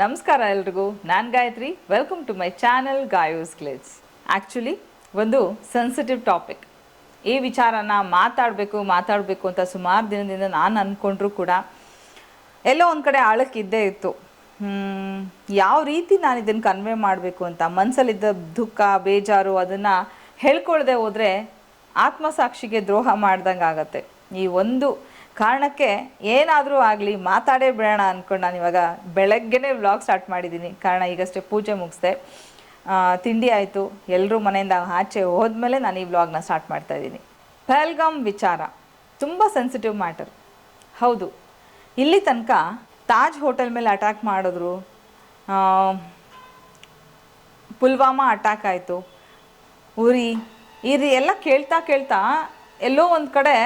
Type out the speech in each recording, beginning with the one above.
ನಮಸ್ಕಾರ ಎಲ್ರಿಗೂ. ನಾನು Gayatri. Welcome to my channel Gayo's glitz actually ಒಂದು ಸೆನ್ಸಿಟಿವ್ ಟಾಪಿಕ್ ಈ ವಿಚಾರನ ಮಾತಾಡಬೇಕು ಮಾತಾಡಬೇಕು ಅಂತ ಸುಮಾರು ದಿನದಿಂದ ನಾನು ಅಂದ್ಕೊಂಡ್ರೂ ಕೂಡ ಎಲ್ಲೋ ಒಂದು ಕಡೆ ಆಳಕ್ಕೆ ಇದ್ದೇ ಇತ್ತು. ಯಾವ ರೀತಿ ನಾನು ಇದನ್ನು ಕನ್ವೆ ಮಾಡಬೇಕು ಅಂತ ಮನಸ್ಸಲ್ಲಿದ್ದ ದುಃಖ, ಬೇಜಾರು ಅದನ್ನು ಹೇಳ್ಕೊಳ್ದೆ ಹೋದರೆ ಆತ್ಮಸಾಕ್ಷಿಗೆ ದ್ರೋಹ ಮಾಡ್ದಂಗೆ ಆಗತ್ತೆ ಈ ಒಂದು ಕಾರಣಕ್ಕೆ ಏನಾದರೂ ಆಗಲಿ, ಮಾತಾಡೇ ಬಿಡೋಣ ಅಂದ್ಕೊಂಡು ನಾನು ಇವಾಗ ಬೆಳಗ್ಗೆನೇ ವ್ಲಾಗ್ ಸ್ಟಾರ್ಟ್ ಮಾಡಿದ್ದೀನಿ ಕಾರಣ ಈಗಷ್ಟೇ ಪೂಜೆ ಮುಗಿಸ್ದೆ. ತಿಂಡಿ ಆಯಿತು. ಎಲ್ಲರೂ ಮನೆಯಿಂದ ಆಚೆ ಹೋದ್ಮೇಲೆ ನಾನು ಈ ವ್ಲಾಗ್ನ ಸ್ಟಾರ್ಟ್ ಮಾಡ್ತಾ ಇದ್ದೀನಿ. ಪಹಲ್ಗಾಮ್ ವಿಚಾರ. ತುಂಬ ಸೆನ್ಸಿಟಿವ್ ಮ್ಯಾಟರ್ ಹೌದು. ಇಲ್ಲಿ ತನಕ ತಾಜ್ ಹೋಟೆಲ್ ಮೇಲೆ ಅಟ್ಯಾಕ್ ಮಾಡಿದ್ರು. ಪುಲ್ವಾಮಾ ಅಟ್ಯಾಕ್ ಆಯಿತು. ಉರಿ, ಇರಿ ಎಲ್ಲ ಕೇಳ್ತಾ ಕೇಳ್ತಾ ಎಲ್ಲೋ ಒಂದು ಕಡೆ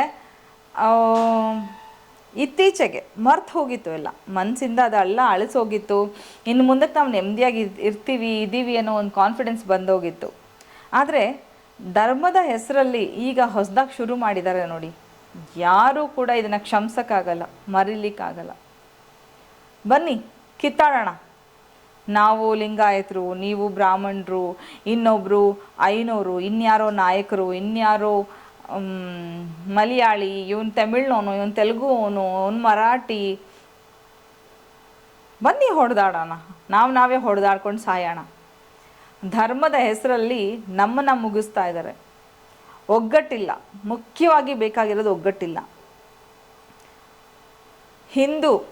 ಇತ್ತೀಚೆಗೆ ಮರ್ತು ಹೋಗಿತ್ತು ಎಲ್ಲ. ಮನಸ್ಸಿಂದ ಅದೆಲ್ಲ ಅಳಿಸೋಗಿತ್ತು. ಇನ್ನು ಮುಂದಕ್ಕೆ ನಾವು ನೆಮ್ಮದಿಯಾಗಿ ಇರ್ತೀವಿ, ಇದ್ದೀವಿ ಅನ್ನೋ ಒಂದು ಕಾನ್ಫಿಡೆನ್ಸ್ ಬಂದೋಗಿತ್ತು. ಆದರೆ ಧರ್ಮದ ಹೆಸರಲ್ಲಿ ಈಗ ಹೊಸದಾಗಿ ಶುರು ಮಾಡಿದ್ದಾರೆ ನೋಡಿ. ಯಾರೂ ಕೂಡ ಇದನ್ನು ಕ್ಷಮಿಸೋಕ್ಕಾಗಲ್ಲ, ಮರಿಲಿಕ್ಕಾಗಲ್ಲ. ಬನ್ನಿ, ಕಿತ್ತಾಡೋಣ. ನಾವು ಲಿಂಗಾಯತರು, ನೀವು ಬ್ರಾಹ್ಮಣರು ಇನ್ನೊಬ್ಬರು ಐನೋರು, ಇನ್ಯಾರೋ ನಾಯಕರು, ಇನ್ಯಾರೋ ಮಲಯಾಳಿ, ಇವನ್ ತಮಿಳ್ನವನು, ಇವನ್ ತೆಲುಗು ಅವನು ಮರಾಠಿ. ಬನ್ನಿ ಹೊಡೆದಾಡೋಣ. ನಾವು ನಾವೇ ಹೊಡೆದಾಡ್ಕೊಂಡು ಸಾಯೋಣ. ಧರ್ಮದ ಹೆಸರಲ್ಲಿ ನಮ್ಮನ್ನು ಮುಗಿಸ್ತಾ ಇದ್ದಾರೆ ಒಗ್ಗಟ್ಟಿಲ್ಲ. ಮುಖ್ಯವಾಗಿ ಬೇಕಾಗಿರೋದು ಒಗ್ಗಟ್ಟಿಲ್ಲ. ಹಿಂದೂ.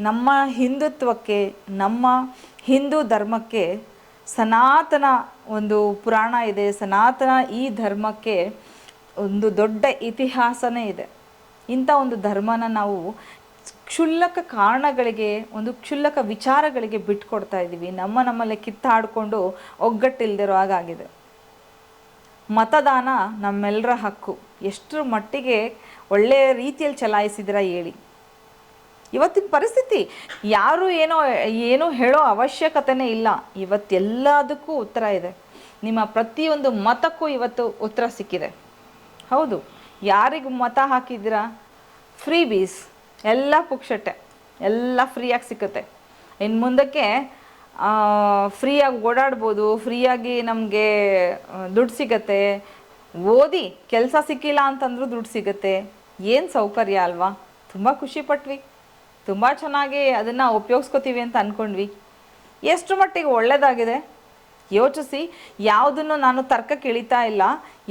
ನಮ್ಮ ಹಿಂದುತ್ವಕ್ಕೆ, ನಮ್ಮ ಹಿಂದೂ ಧರ್ಮಕ್ಕೆ ಸನಾತನ ಒಂದು ಪುರಾಣ ಇದೆ. ಸನಾತನ ಈ ಧರ್ಮಕ್ಕೆ ಒಂದು ದೊಡ್ಡ ಇತಿಹಾಸನೇ ಇದೆ. ಇಂಥ ಒಂದು ಧರ್ಮನ ನಾವು ಕ್ಷುಲ್ಲಕ ಕಾರಣಗಳಿಗೆ, ಒಂದು ಕ್ಷುಲ್ಲಕ ವಿಚಾರಗಳಿಗೆ ಬಿಟ್ಕೊಡ್ತಾ ಇದ್ದೀವಿ. ನಮ್ಮ ನಮ್ಮಲ್ಲೇ ಕಿತ್ತಾಡಿಕೊಂಡು ಒಗ್ಗಟ್ಟಿಲ್ದಿರೋ ಹಾಗಾಗಿದೆ. ಮತದಾನ ನಮ್ಮೆಲ್ಲರ ಹಕ್ಕು. ಎಷ್ಟರ ಮಟ್ಟಿಗೆ ಒಳ್ಳೆಯ ರೀತಿಯಲ್ಲಿ ಚಲಾಯಿಸಿದಿರ ಹೇಳಿ. ಇವತ್ತಿನ ಪರಿಸ್ಥಿತಿ, ಯಾರು ಏನೋ, ಏನೂ ಹೇಳೋ ಅವಶ್ಯಕತೆನೇ ಇಲ್ಲ. ಇವತ್ತೆಲ್ಲದಕ್ಕೂ ಉತ್ತರ ಇದೆ. ನಿಮ್ಮ ಪ್ರತಿಯೊಂದು ಮತಕ್ಕೂ ಇವತ್ತು ಉತ್ತರ ಸಿಕ್ಕಿದೆ. ಹೌದು. ಯಾರಿಗೆ ಮತ ಹಾಕಿದ್ದೀರಾ? ಫ್ರೀ ಬೀಸ್ ಎಲ್ಲ ಪುಕ್ಷಟ್ಟೆ. ಎಲ್ಲ ಫ್ರೀಯಾಗಿ ಸಿಕ್ಕುತ್ತೆ. ಇನ್ನು ಮುಂದಕ್ಕೆ ಫ್ರೀಯಾಗಿ ಓಡಾಡ್ಬೋದು, ಫ್ರೀಯಾಗಿ ನಮಗೆ ದುಡ್ಡು ಸಿಗತ್ತೆ. ಓದಿ, ಕೆಲಸ ಸಿಕ್ಕಿಲ್ಲ ಅಂತಂದ್ರೂ ದುಡ್ಡು ಸಿಗತ್ತೆ. ಏನು ಸೌಕರ್ಯ ಅಲ್ವಾ? ತುಂಬ ಖುಷಿ ಪಟ್ವಿ. ತುಂಬ ಚೆನ್ನಾಗಿ ಅದನ್ನು ಉಪಯೋಗಿಸ್ಕೋತೀವಿ ಅಂತ ಅಂದ್ಕೊಂಡ್ವಿ ಎಷ್ಟು ಮಟ್ಟಿಗೆ ಒಳ್ಳೆಯದಾಗಿದೆ ಯೋಚಿಸಿ, ಯಾವುದನ್ನು ನಾನು ತರ್ಕಕ್ಕೆ ಇಳಿತಾ ಇಲ್ಲ,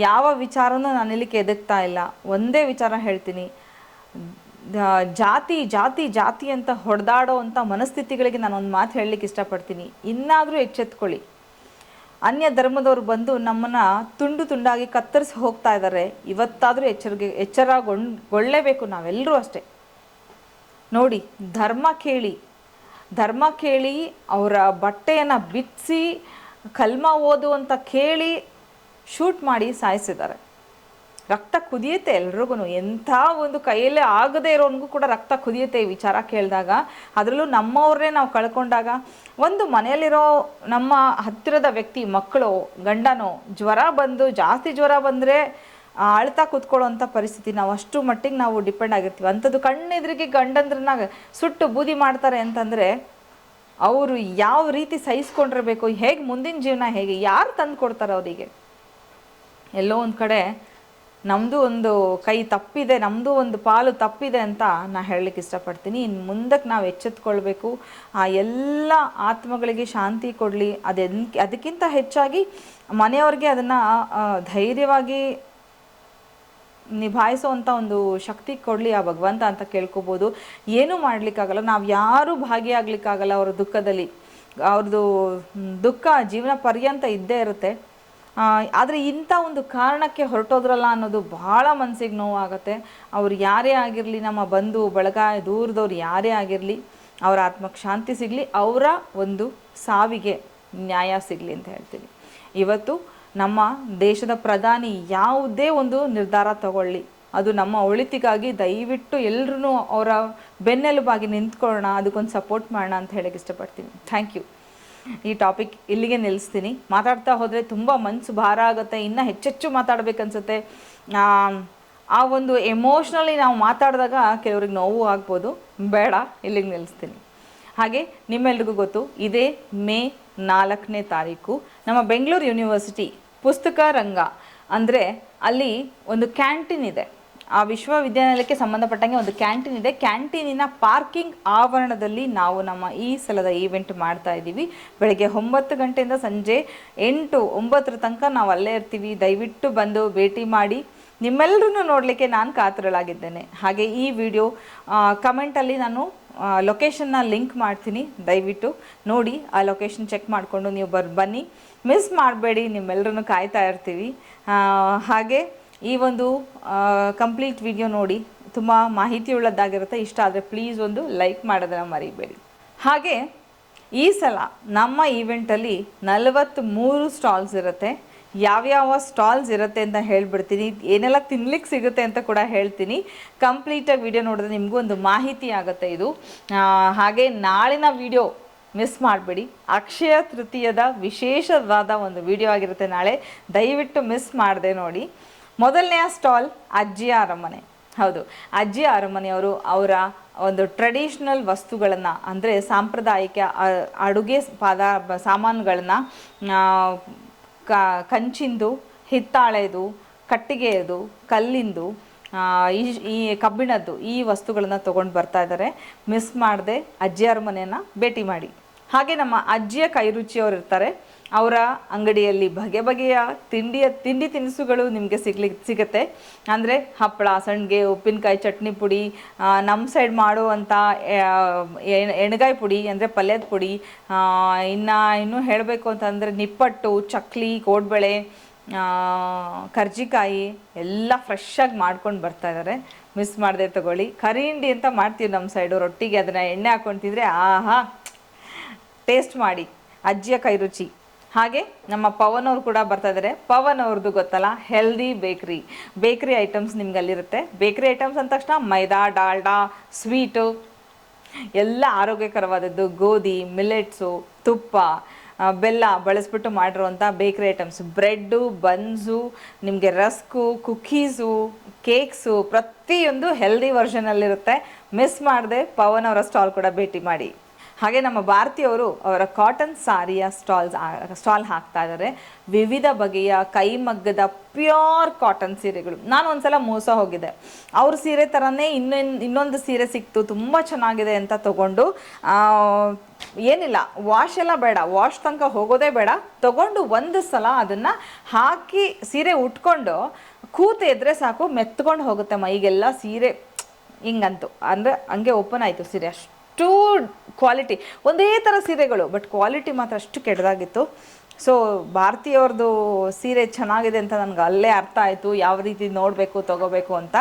ಯಾವ ವಿಚಾರನೂ ನಾನು ಇಲ್ಲಿ ಕೆದಕ್ತಾ ಇಲ್ಲ. ಒಂದೇ ವಿಚಾರ ಹೇಳ್ತೀನಿ. ಜಾತಿ ಜಾತಿ ಜಾತಿ ಅಂತ ಹೊಡೆದಾಡೋ ಅಂಥ ಮನಸ್ಥಿತಿಗಳಿಗೆ ನಾನು ಒಂದು ಮಾತು ಹೇಳಲಿಕ್ಕೆ ಇಷ್ಟಪಡ್ತೀನಿ. ಇನ್ನಾದರೂ ಎಚ್ಚೆತ್ಕೊಳ್ಳಿ. ಅನ್ಯ ಧರ್ಮದವರು ಬಂದು ನಮ್ಮನ್ನು ತುಂಡು ತುಂಡಾಗಿ ಕತ್ತರಿಸಿ ಹೋಗ್ತಾ ಇದ್ದಾರೆ ಇವತ್ತಾದರೂ ಎಚ್ಚರಿಗೆ ಎಚ್ಚರಗೊಂಡ್ಗೊಳ್ಳೇಬೇಕು ನಾವೆಲ್ಲರೂ ಅಷ್ಟೇ. ನೋಡಿ, ಧರ್ಮ ಕೇಳಿ. ಧರ್ಮ ಕೇಳಿ ಅವರ ಬಟ್ಟೆಯನ್ನು ಬಿಚ್ಚಿಸಿ ಕಲ್ಮ ಓದು ಅಂತ ಕೇಳಿ ಶೂಟ್ ಮಾಡಿ ಸಾಯಿಸಿದ್ದಾರೆ. ರಕ್ತ ಕುದಿಯುತ್ತೆ ಎಲ್ರಿಗೂ ಎಂಥ ಒಂದು ಕೈಯಲ್ಲೇ ಆಗದೇ ಇರೋನ್ಗೂ ಕೂಡ ರಕ್ತ ಕುದಿಯುತ್ತೆ ಈ ವಿಚಾರ ಕೇಳಿದಾಗ. ಅದರಲ್ಲೂ ನಮ್ಮವ್ರನ್ನೇ ನಾವು ಕಳ್ಕೊಂಡಾಗ ಒಂದು ಮನೆಯಲ್ಲಿರೋ ನಮ್ಮ ಹತ್ತಿರದ ವ್ಯಕ್ತಿ, ಮಕ್ಕಳು, ಗಂಡನೋ, ಜ್ವರ ಬಂದು, ಜಾಸ್ತಿ ಜ್ವರ ಬಂದರೆ ಅಳ್ತಾ ಕೂತ್ಕೊಳ್ಳೋಂಥ ಪರಿಸ್ಥಿತಿ ನಾವು ಅಷ್ಟು ಮಟ್ಟಿಗೆ ನಾವು ಡಿಪೆಂಡ್ ಆಗಿರ್ತೀವಿ. ಅಂಥದ್ದು ಕಣ್ಣೆದುರಿಗೆ ಗಂಡಂದ್ರನ್ನ ಸುಟ್ಟು ಬೂದಿ ಮಾಡ್ತಾರೆ ಅಂತಂದರೆ ಅವರು ಯಾವ ರೀತಿ ಸಹಿಸ್ಕೊಂಡಿರ್ಬೇಕು, ಹೇಗೆ ಮುಂದಿನ ಜೀವನ ಹೇಗೆ, ಯಾರು ತಂದು ಕೊಡ್ತಾರೆ ಅವರಿಗೆ? ಎಲ್ಲೋ ಒಂದು ಕಡೆ ನಮ್ಮದು ಒಂದು ಕೈ ತಪ್ಪಿದೆ ನಮ್ಮದು ಒಂದು ಪಾಲು ತಪ್ಪಿದೆ ಅಂತ ನಾನು ಹೇಳಲಿಕ್ಕೆ ಇಷ್ಟಪಡ್ತೀನಿ. ಇನ್ನು ಮುಂದಕ್ಕೆ ನಾವು ಎಚ್ಚೆತ್ಕೊಳ್ಬೇಕು. ಆ ಎಲ್ಲ ಆತ್ಮಗಳಿಗೆ ಶಾಂತಿ ಕೊಡಲಿ. ಅದೆ ಅದಕ್ಕಿಂತ ಹೆಚ್ಚಾಗಿ ಮನೆಯವ್ರಿಗೆ ಅದನ್ನು ಧೈರ್ಯವಾಗಿ ನಿಭಾಯಿಸೋವಂಥ ಒಂದು ಶಕ್ತಿ ಕೊಡಲಿ ಆ ಭಗವಂತ ಅಂತ ಕೇಳ್ಕೊಬೋದು. ಏನೂ ಮಾಡಲಿಕ್ಕಾಗಲ್ಲ. ನಾವು ಯಾರೂ ಭಾಗಿಯಾಗಲಿಕ್ಕಾಗಲ್ಲ ಅವರ ದುಃಖದಲ್ಲಿ. ಅವ್ರದ್ದು ದುಃಖ ಜೀವನ ಪರ್ಯಂತ ಇದ್ದೇ ಇರುತ್ತೆ. ಆದರೆ ಇಂಥ ಒಂದು ಕಾರಣಕ್ಕೆ ಹೊರಟೋದ್ರಲ್ಲ ಅನ್ನೋದು ಭಾಳ ಮನಸ್ಸಿಗೆ ನೋವಾಗುತ್ತೆ. ಅವ್ರು ಯಾರೇ ಆಗಿರಲಿ, ನಮ್ಮ ಬಂಧು ಬಳಗ ದೂರದವ್ರು ಯಾರೇ ಆಗಿರಲಿ, ಅವರ ಆತ್ಮಕ್ಕೆ ಶಾಂತಿ ಸಿಗಲಿ, ಅವರ ಒಂದು ಸಾವಿಗೆ ನ್ಯಾಯ ಸಿಗಲಿ ಅಂತ ಹೇಳ್ತೀನಿ ಇವತ್ತು ನಮ್ಮ ದೇಶದ ಪ್ರಧಾನಿ ಯಾವುದೇ ಒಂದು ನಿರ್ಧಾರ ತಗೊಳ್ಳಿ. ಅದು ನಮ್ಮ ಒಳಿತಿಗಾಗಿ ದಯವಿಟ್ಟು ಎಲ್ಲರೂ ಅವರ ಬೆನ್ನೆಲುಬಾಗಿ ನಿಂತ್ಕೊಳ್ಳೋಣ ಅದಕ್ಕೊಂದು ಸಪೋರ್ಟ್ ಮಾಡೋಣ ಅಂತ ಹೇಳಕ್ಕೆ ಇಷ್ಟಪಡ್ತೀನಿ. ಥ್ಯಾಂಕ್ ಯು ಈ ಟಾಪಿಕ್ ಇಲ್ಲಿಗೆ ನಿಲ್ಲಿಸ್ತೀನಿ. ಮಾತಾಡ್ತಾ ಹೋದರೆ ತುಂಬ ಮನಸ್ಸು ಭಾರ ಆಗುತ್ತೆ ಇನ್ನೂ ಹೆಚ್ಚೆಚ್ಚು ಮಾತಾಡಬೇಕನ್ಸುತ್ತೆ. ಆ, ಒಂದು ಎಮೋಷ್ನಲಿ ನಾವು ಮಾತಾಡಿದಾಗ ಕೆಲವ್ರಿಗೆ ನೋವು ಆಗ್ಬೋದು. ಬೇಡ ಇಲ್ಲಿಗೆ ನಿಲ್ಲಿಸ್ತೀನಿ. ಹಾಗೆ ನಿಮ್ಮೆಲ್ರಿಗೂ ಗೊತ್ತು ಇದೇ ಮೇ ನಾಲ್ಕನೇ ತಾರೀಕು. ನಮ್ಮ ಬೆಂಗಳೂರು ಯೂನಿವರ್ಸಿಟಿ ಪುಸ್ತಕ ರಂಗ. ಅಂದರೆ ಅಲ್ಲಿ ಒಂದು ಕ್ಯಾಂಟೀನ್ ಇದೆ. ಆ ವಿಶ್ವವಿದ್ಯಾನಿಲಯಕ್ಕೆ ಸಂಬಂಧಪಟ್ಟಂಗೆ ಒಂದು ಕ್ಯಾಂಟೀನ್ ಇದೆ. ಕ್ಯಾಂಟೀನಿನ ಪಾರ್ಕಿಂಗ್ ಆವರಣದಲ್ಲಿ ನಾವು ನಮ್ಮ ಈ ಸಲದ ಈವೆಂಟ್ ಮಾಡ್ತಾ ಇದ್ದೀವಿ. ಬೆಳಗ್ಗೆ ಒಂಬತ್ತು ಗಂಟೆಯಿಂದ ಸಂಜೆ ಎಂಟು, ಒಂಬತ್ತರ ತನಕ ನಾವು ಅಲ್ಲೇ ಇರ್ತೀವಿ. ದಯವಿಟ್ಟು ಬಂದು ಭೇಟಿ ಮಾಡಿ. ನಿಮ್ಮೆಲ್ಲರನ್ನು ನೋಡಲಿಕ್ಕೆ ನಾನು ಕಾತರಳಾಗಿದ್ದೇನೆ. ಹಾಗೆ ಈ ವಿಡಿಯೋ ಕಮೆಂಟಲ್ಲಿ ನಾನು ಲೊಕೇಶನ್ನ ಲಿಂಕ್ ಮಾಡ್ತೀನಿ, ದಯವಿಟ್ಟು ನೋಡಿ, ಆ ಲೊಕೇಶನ್ ಚೆಕ್ ಮಾಡಿಕೊಂಡು ನೀವು ಬರ್, ಬನ್ನಿ. ಮಿಸ್ ಮಾಡಬೇಡಿ ನಿಮ್ಮೆಲ್ಲರನ್ನು ಕಾಯ್ತಾ ಇರ್ತೀವಿ. ಹಾಗೆ ಈ ಒಂದು ಕಂಪ್ಲೀಟ್ ವಿಡಿಯೋ ನೋಡಿ, ತುಂಬ ಮಾಹಿತಿ ಉಳ್ಳದ್ದಾಗಿರುತ್ತೆ ಇಷ್ಟ ಆದರೆ ಪ್ಲೀಸ್ ಒಂದು ಲೈಕ್ ಮಾಡೋದನ್ನು ಮರಿಬೇಡಿ. ಹಾಗೆ ಈ ಸಲ ನಮ್ಮ ಈವೆಂಟಲ್ಲಿ ನಲವತ್ತ್ಮೂರು ಸ್ಟಾಲ್ಸ್ ಇರುತ್ತೆ. ಯಾವ್ಯಾವ ಸ್ಟಾಲ್ಸ್ ಇರುತ್ತೆ ಅಂತ ಹೇಳ್ಬಿಡ್ತೀನಿ. ಏನೆಲ್ಲ ತಿನ್ಲಿಕ್ಕೆ ಸಿಗುತ್ತೆ ಅಂತ ಕೂಡ ಹೇಳ್ತೀನಿ. ಕಂಪ್ಲೀಟಾಗಿ ವಿಡಿಯೋ ನೋಡಿದ್ರೆ ನಿಮಗೂ ಒಂದು ಮಾಹಿತಿ ಆಗುತ್ತೆ ಇದು. ಹಾಗೆ ನಾಳಿನ ವಿಡಿಯೋ ಮಿಸ್ ಮಾಡಬೇಡಿ. ಅಕ್ಷಯ ತೃತೀಯದ ವಿಶೇಷವಾದ ಒಂದು ವಿಡಿಯೋ ಆಗಿರುತ್ತೆ ನಾಳೆ. ದಯವಿಟ್ಟು ಮಿಸ್ ಮಾಡದೆ ನೋಡಿ. ಮೊದಲನೆಯ ಸ್ಟಾಲ್ ಅಜ್ಜಿಯ ಅರಮನೆ. ಹೌದು, ಅಜ್ಜಿಯ ಅರಮನೆಯವರು ಅವರ ಒಂದು ಟ್ರೆಡಿಷ್ನಲ್ ವಸ್ತುಗಳನ್ನು, ಅಂದರೆ ಸಾಂಪ್ರದಾಯಿಕ ಅಡುಗೆ ಪಾದ, ಸಾಮಾನುಗಳನ್ನು ಕ, ಕಂಚಿಂದು, ಹಿತ್ತಾಳೆದು, ಕಟ್ಟಿಗೆಯದು, ಕಲ್ಲಿಂದು ಈ ಈ ಕಬ್ಬಿಣದ್ದು ಈ ವಸ್ತುಗಳನ್ನು ತೊಗೊಂಡು ಬರ್ತಾ ಇದ್ದಾರೆ ಮಿಸ್ ಮಾಡದೆ ಅಜ್ಜಿಯರ ಮನೆಯನ್ನು ಭೇಟಿ ಮಾಡಿ. ಹಾಗೆ ನಮ್ಮ ಅಜ್ಜಿಯ ಕೈರುಚಿಯವರು ಇರ್ತಾರೆ. ಅವರ ಅಂಗಡಿಯಲ್ಲಿ ಬಗೆ ಬಗೆಯ ತಿಂಡಿಯ ತಿಂಡಿ ತಿನಿಸುಗಳು ನಿಮಗೆ ಸಿಗ್ಲಿಕ್ಕೆ ಸಿಗುತ್ತೆ. ಅಂದರೆ ಹಪ್ಪಳ, ಸಂಡಿಗೆ, ಉಪ್ಪಿನಕಾಯಿ ಚಟ್ನಿ ಪುಡಿ ನಮ್ಮ ಸೈಡ್ ಮಾಡುವಂಥ ಎಣ್ಗಾಯಿ ಪುಡಿ ಅಂದರೆ ಪಲ್ಯದ ಪುಡಿ ಇನ್ನು ಇನ್ನೂ ಹೇಳಬೇಕು ಅಂತಂದರೆ ನಿಪ್ಪಟ್ಟು, ಚಕ್ಲಿ, ಕೋಡ್ಬಳೆ ಕರ್ಜಿಕಾಯಿ ಎಲ್ಲ ಫ್ರೆಶ್ಶಾಗಿ ಮಾಡ್ಕೊಂಡು ಬರ್ತಾ ಇದ್ದಾರೆ ಮಿಸ್ ಮಾಡದೆ ತಗೊಳ್ಳಿ. ಕರಿಂಡಿ ಅಂತ ಮಾಡ್ತೀವಿ ನಮ್ಮ ಸೈಡು ರೊಟ್ಟಿಗೆ. ಅದನ್ನು ಎಣ್ಣೆ ತಿಂದರೆ ಆಹಾ ಟೇಸ್ಟ್ ಮಾಡಿ. ಅಜ್ಜಿಯ ಕೈ ರುಚಿ. ಹಾಗೆ ನಮ್ಮ ಪವನ್ ಅವರು ಕೂಡ ಬರ್ತಾ ಇದ್ದಾರೆ ಪವನ್ ಅವ್ರದ್ದು ಗೊತ್ತಲ್ಲ ಹೆಲ್ದಿ ಬೇಕ್ರಿ ಬೇಕ್ರಿ ಐಟಮ್ಸ್ ನಿಮ್ಗೆ ಅಲ್ಲಿರುತ್ತೆ ಬೇಕ್ರಿ ಐಟಮ್ಸ್ ಅಂದ ತಕ್ಷಣ ಮೈದಾ, ಡಾಲ್ಡಾ ಸ್ವೀಟು ಎಲ್ಲ ಆರೋಗ್ಯಕರವಾದದ್ದು, ಗೋಧಿ ಮಿಲೆಟ್ಸು ತುಪ್ಪ ಬೆಲ್ಲ ಬಳಸ್ಬಿಟ್ಟು ಮಾಡಿರುವಂಥ ಬೇಕ್ರಿ ಐಟಮ್ಸ್ ಬ್ರೆಡ್ಡು ಬನ್ಸು ನಿಮಗೆ ರಸ್ಕು ಕುಕ್ಕೀಸು ಕೇಕ್ಸು ಪ್ರತಿಯೊಂದು ಹೆಲ್ದಿ ವರ್ಷನಲ್ಲಿರುತ್ತೆ ಮಿಸ್ ಮಾಡದೆ ಪವನ್ ಅವರ ಸ್ಟಾಲ್ ಕೂಡ ಭೇಟಿ ಮಾಡಿ. ಹಾಗೆ ನಮ್ಮ ಭಾರತೀಯವರು ಅವರ ಕಾಟನ್ ಸಾರಿಯ ಸ್ಟಾಲ್ಸ್ ಸ್ಟಾಲ್ ಹಾಕ್ತಾ ಇದ್ದಾರೆ. ವಿವಿಧ ಬಗೆಯ ಕೈಮಗ್ಗದ ಪ್ಯೂರ್ ಕಾಟನ್ ಸೀರೆಗಳು. ನಾನು ಒಂದ್ಸಲ ಮೋಸ ಹೋಗಿದ್ದೆ. ಅವ್ರ ಸೀರೆ ಥರನೇ ಇನ್ನೊಂದು ಇನ್ನೊಂದು ಸೀರೆ ಸಿಕ್ತು, ತುಂಬ ಚೆನ್ನಾಗಿದೆ ಅಂತ ತಗೊಂಡು ಏನಿಲ್ಲ ವಾಶ್ ಎಲ್ಲ ಬೇಡ. ವಾಶ್ ತನಕ ಹೋಗೋದೇ ಬೇಡ. ತಗೊಂಡು ಒಂದು ಸಲ ಅದನ್ನು ಹಾಕಿ ಸೀರೆ ಉಟ್ಕೊಂಡು, ಕೂತು ಎದ್ರೆ ಸಾಕು ಮೆತ್ಕೊಂಡು ಹೋಗುತ್ತೆ ಮೈಗೆಲ್ಲ ಸೀರೆ ಹಿಂಗಂತು. ಅಂದರೆ ಹಂಗೆ ಓಪನ್ ಆಯಿತು ಸೀರೆ ಅಷ್ಟು. ಕ್ವಾಲಿಟಿ ಒಂದೇ ಥರ ಸೀರೆಗಳು ಬಟ್ ಕ್ವಾಲಿಟಿ ಮಾತ್ರ ಅಷ್ಟು ಕೆಟ್ಟದಾಗಿತ್ತು. ಸೊ ಭಾರತೀಯವ್ರದ್ದು ಸೀರೆ ಚೆನ್ನಾಗಿದೆ ಅಂತ ನನಗೆ ಅಲ್ಲೇ ಅರ್ಥ ಆಯಿತು, ಯಾವ ರೀತಿ ನೋಡಬೇಕು, ತಗೋಬೇಕು ಅಂತ.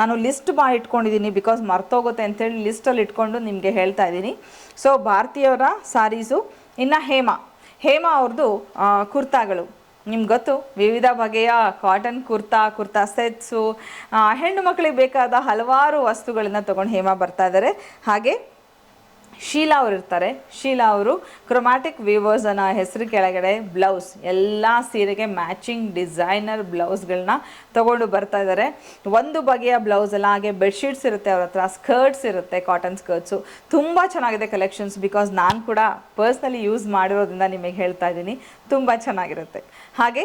ನಾನು ಲಿಸ್ಟ್ ಮಾಡಿ ಇಟ್ಕೊಂಡಿದ್ದೀನಿ ಬಿಕಾಸ್ ಮರ್ತೋಗುತ್ತೆ ಅಂತೇಳಿ ಲಿಸ್ಟಲ್ಲಿ ಇಟ್ಕೊಂಡು ನಿಮಗೆ ಹೇಳ್ತಾ ಇದ್ದೀನಿ. ಸೊ ಭಾರತೀಯವರ ಸಾರೀಸು, ಇನ್ನು ಹೇಮಾ. ಹೇಮಾ ಅವ್ರದ್ದು ಕುರ್ತಾಗಳು. ನಿಮ್ಗೆ ಗೊತ್ತು, ವಿವಿಧ ಬಗೆಯ ಕಾಟನ್ ಕುರ್ತಾ ಕುರ್ತಾ ಸೆಟ್ಸು ಹೆಣ್ಣು ಮಕ್ಕಳಿಗೆ ಬೇಕಾದ ಹಲವಾರು ವಸ್ತುಗಳನ್ನು ತೊಗೊಂಡು ಹೇಮಾ ಬರ್ತಾ ಇದ್ದಾರೆ ಹಾಗೆ ಶೀಲಾ ಅವರು ಇರ್ತಾರೆ. ಶೀಲಾ ಅವರು ಕ್ರೊಮ್ಯಾಟಿಕ್ ವೀವರ್ಸ್ ಅನ್ನೋ ಹೆಸರು ಕೆಳಗಡೆ ಬ್ಲೌಸ್ ಎಲ್ಲ ಸೀರೆಗೆ ಮ್ಯಾಚಿಂಗ್ ಡಿಸೈನರ್ ಬ್ಲೌಸ್ಗಳನ್ನ ತಗೊಂಡು ಬರ್ತಾ ಇದ್ದಾರೆ ಒಂದು ಬಗೆಯ ಬ್ಲೌಸ್ ಎಲ್ಲ ಹಾಗೆ ಬೆಡ್ಶೀಟ್ಸ್ ಇರುತ್ತೆ ಅವ್ರ ಹತ್ರ ಸ್ಕರ್ಟ್ಸ್ ಇರುತ್ತೆ ಕಾಟನ್ ಸ್ಕರ್ಟ್ಸು ತುಂಬ ಚೆನ್ನಾಗಿದೆ ಕಲೆಕ್ಷನ್ಸ್ ಬಿಕಾಸ್ ನಾನು ಕೂಡ ಪರ್ಸ್ನಲಿ ಯೂಸ್ ಮಾಡಿರೋದ್ರಿಂದ ನಿಮಗೆ ಹೇಳ್ತಾ ಇದ್ದೀನಿ. ತುಂಬ ಚೆನ್ನಾಗಿರುತ್ತೆ. ಹಾಗೆ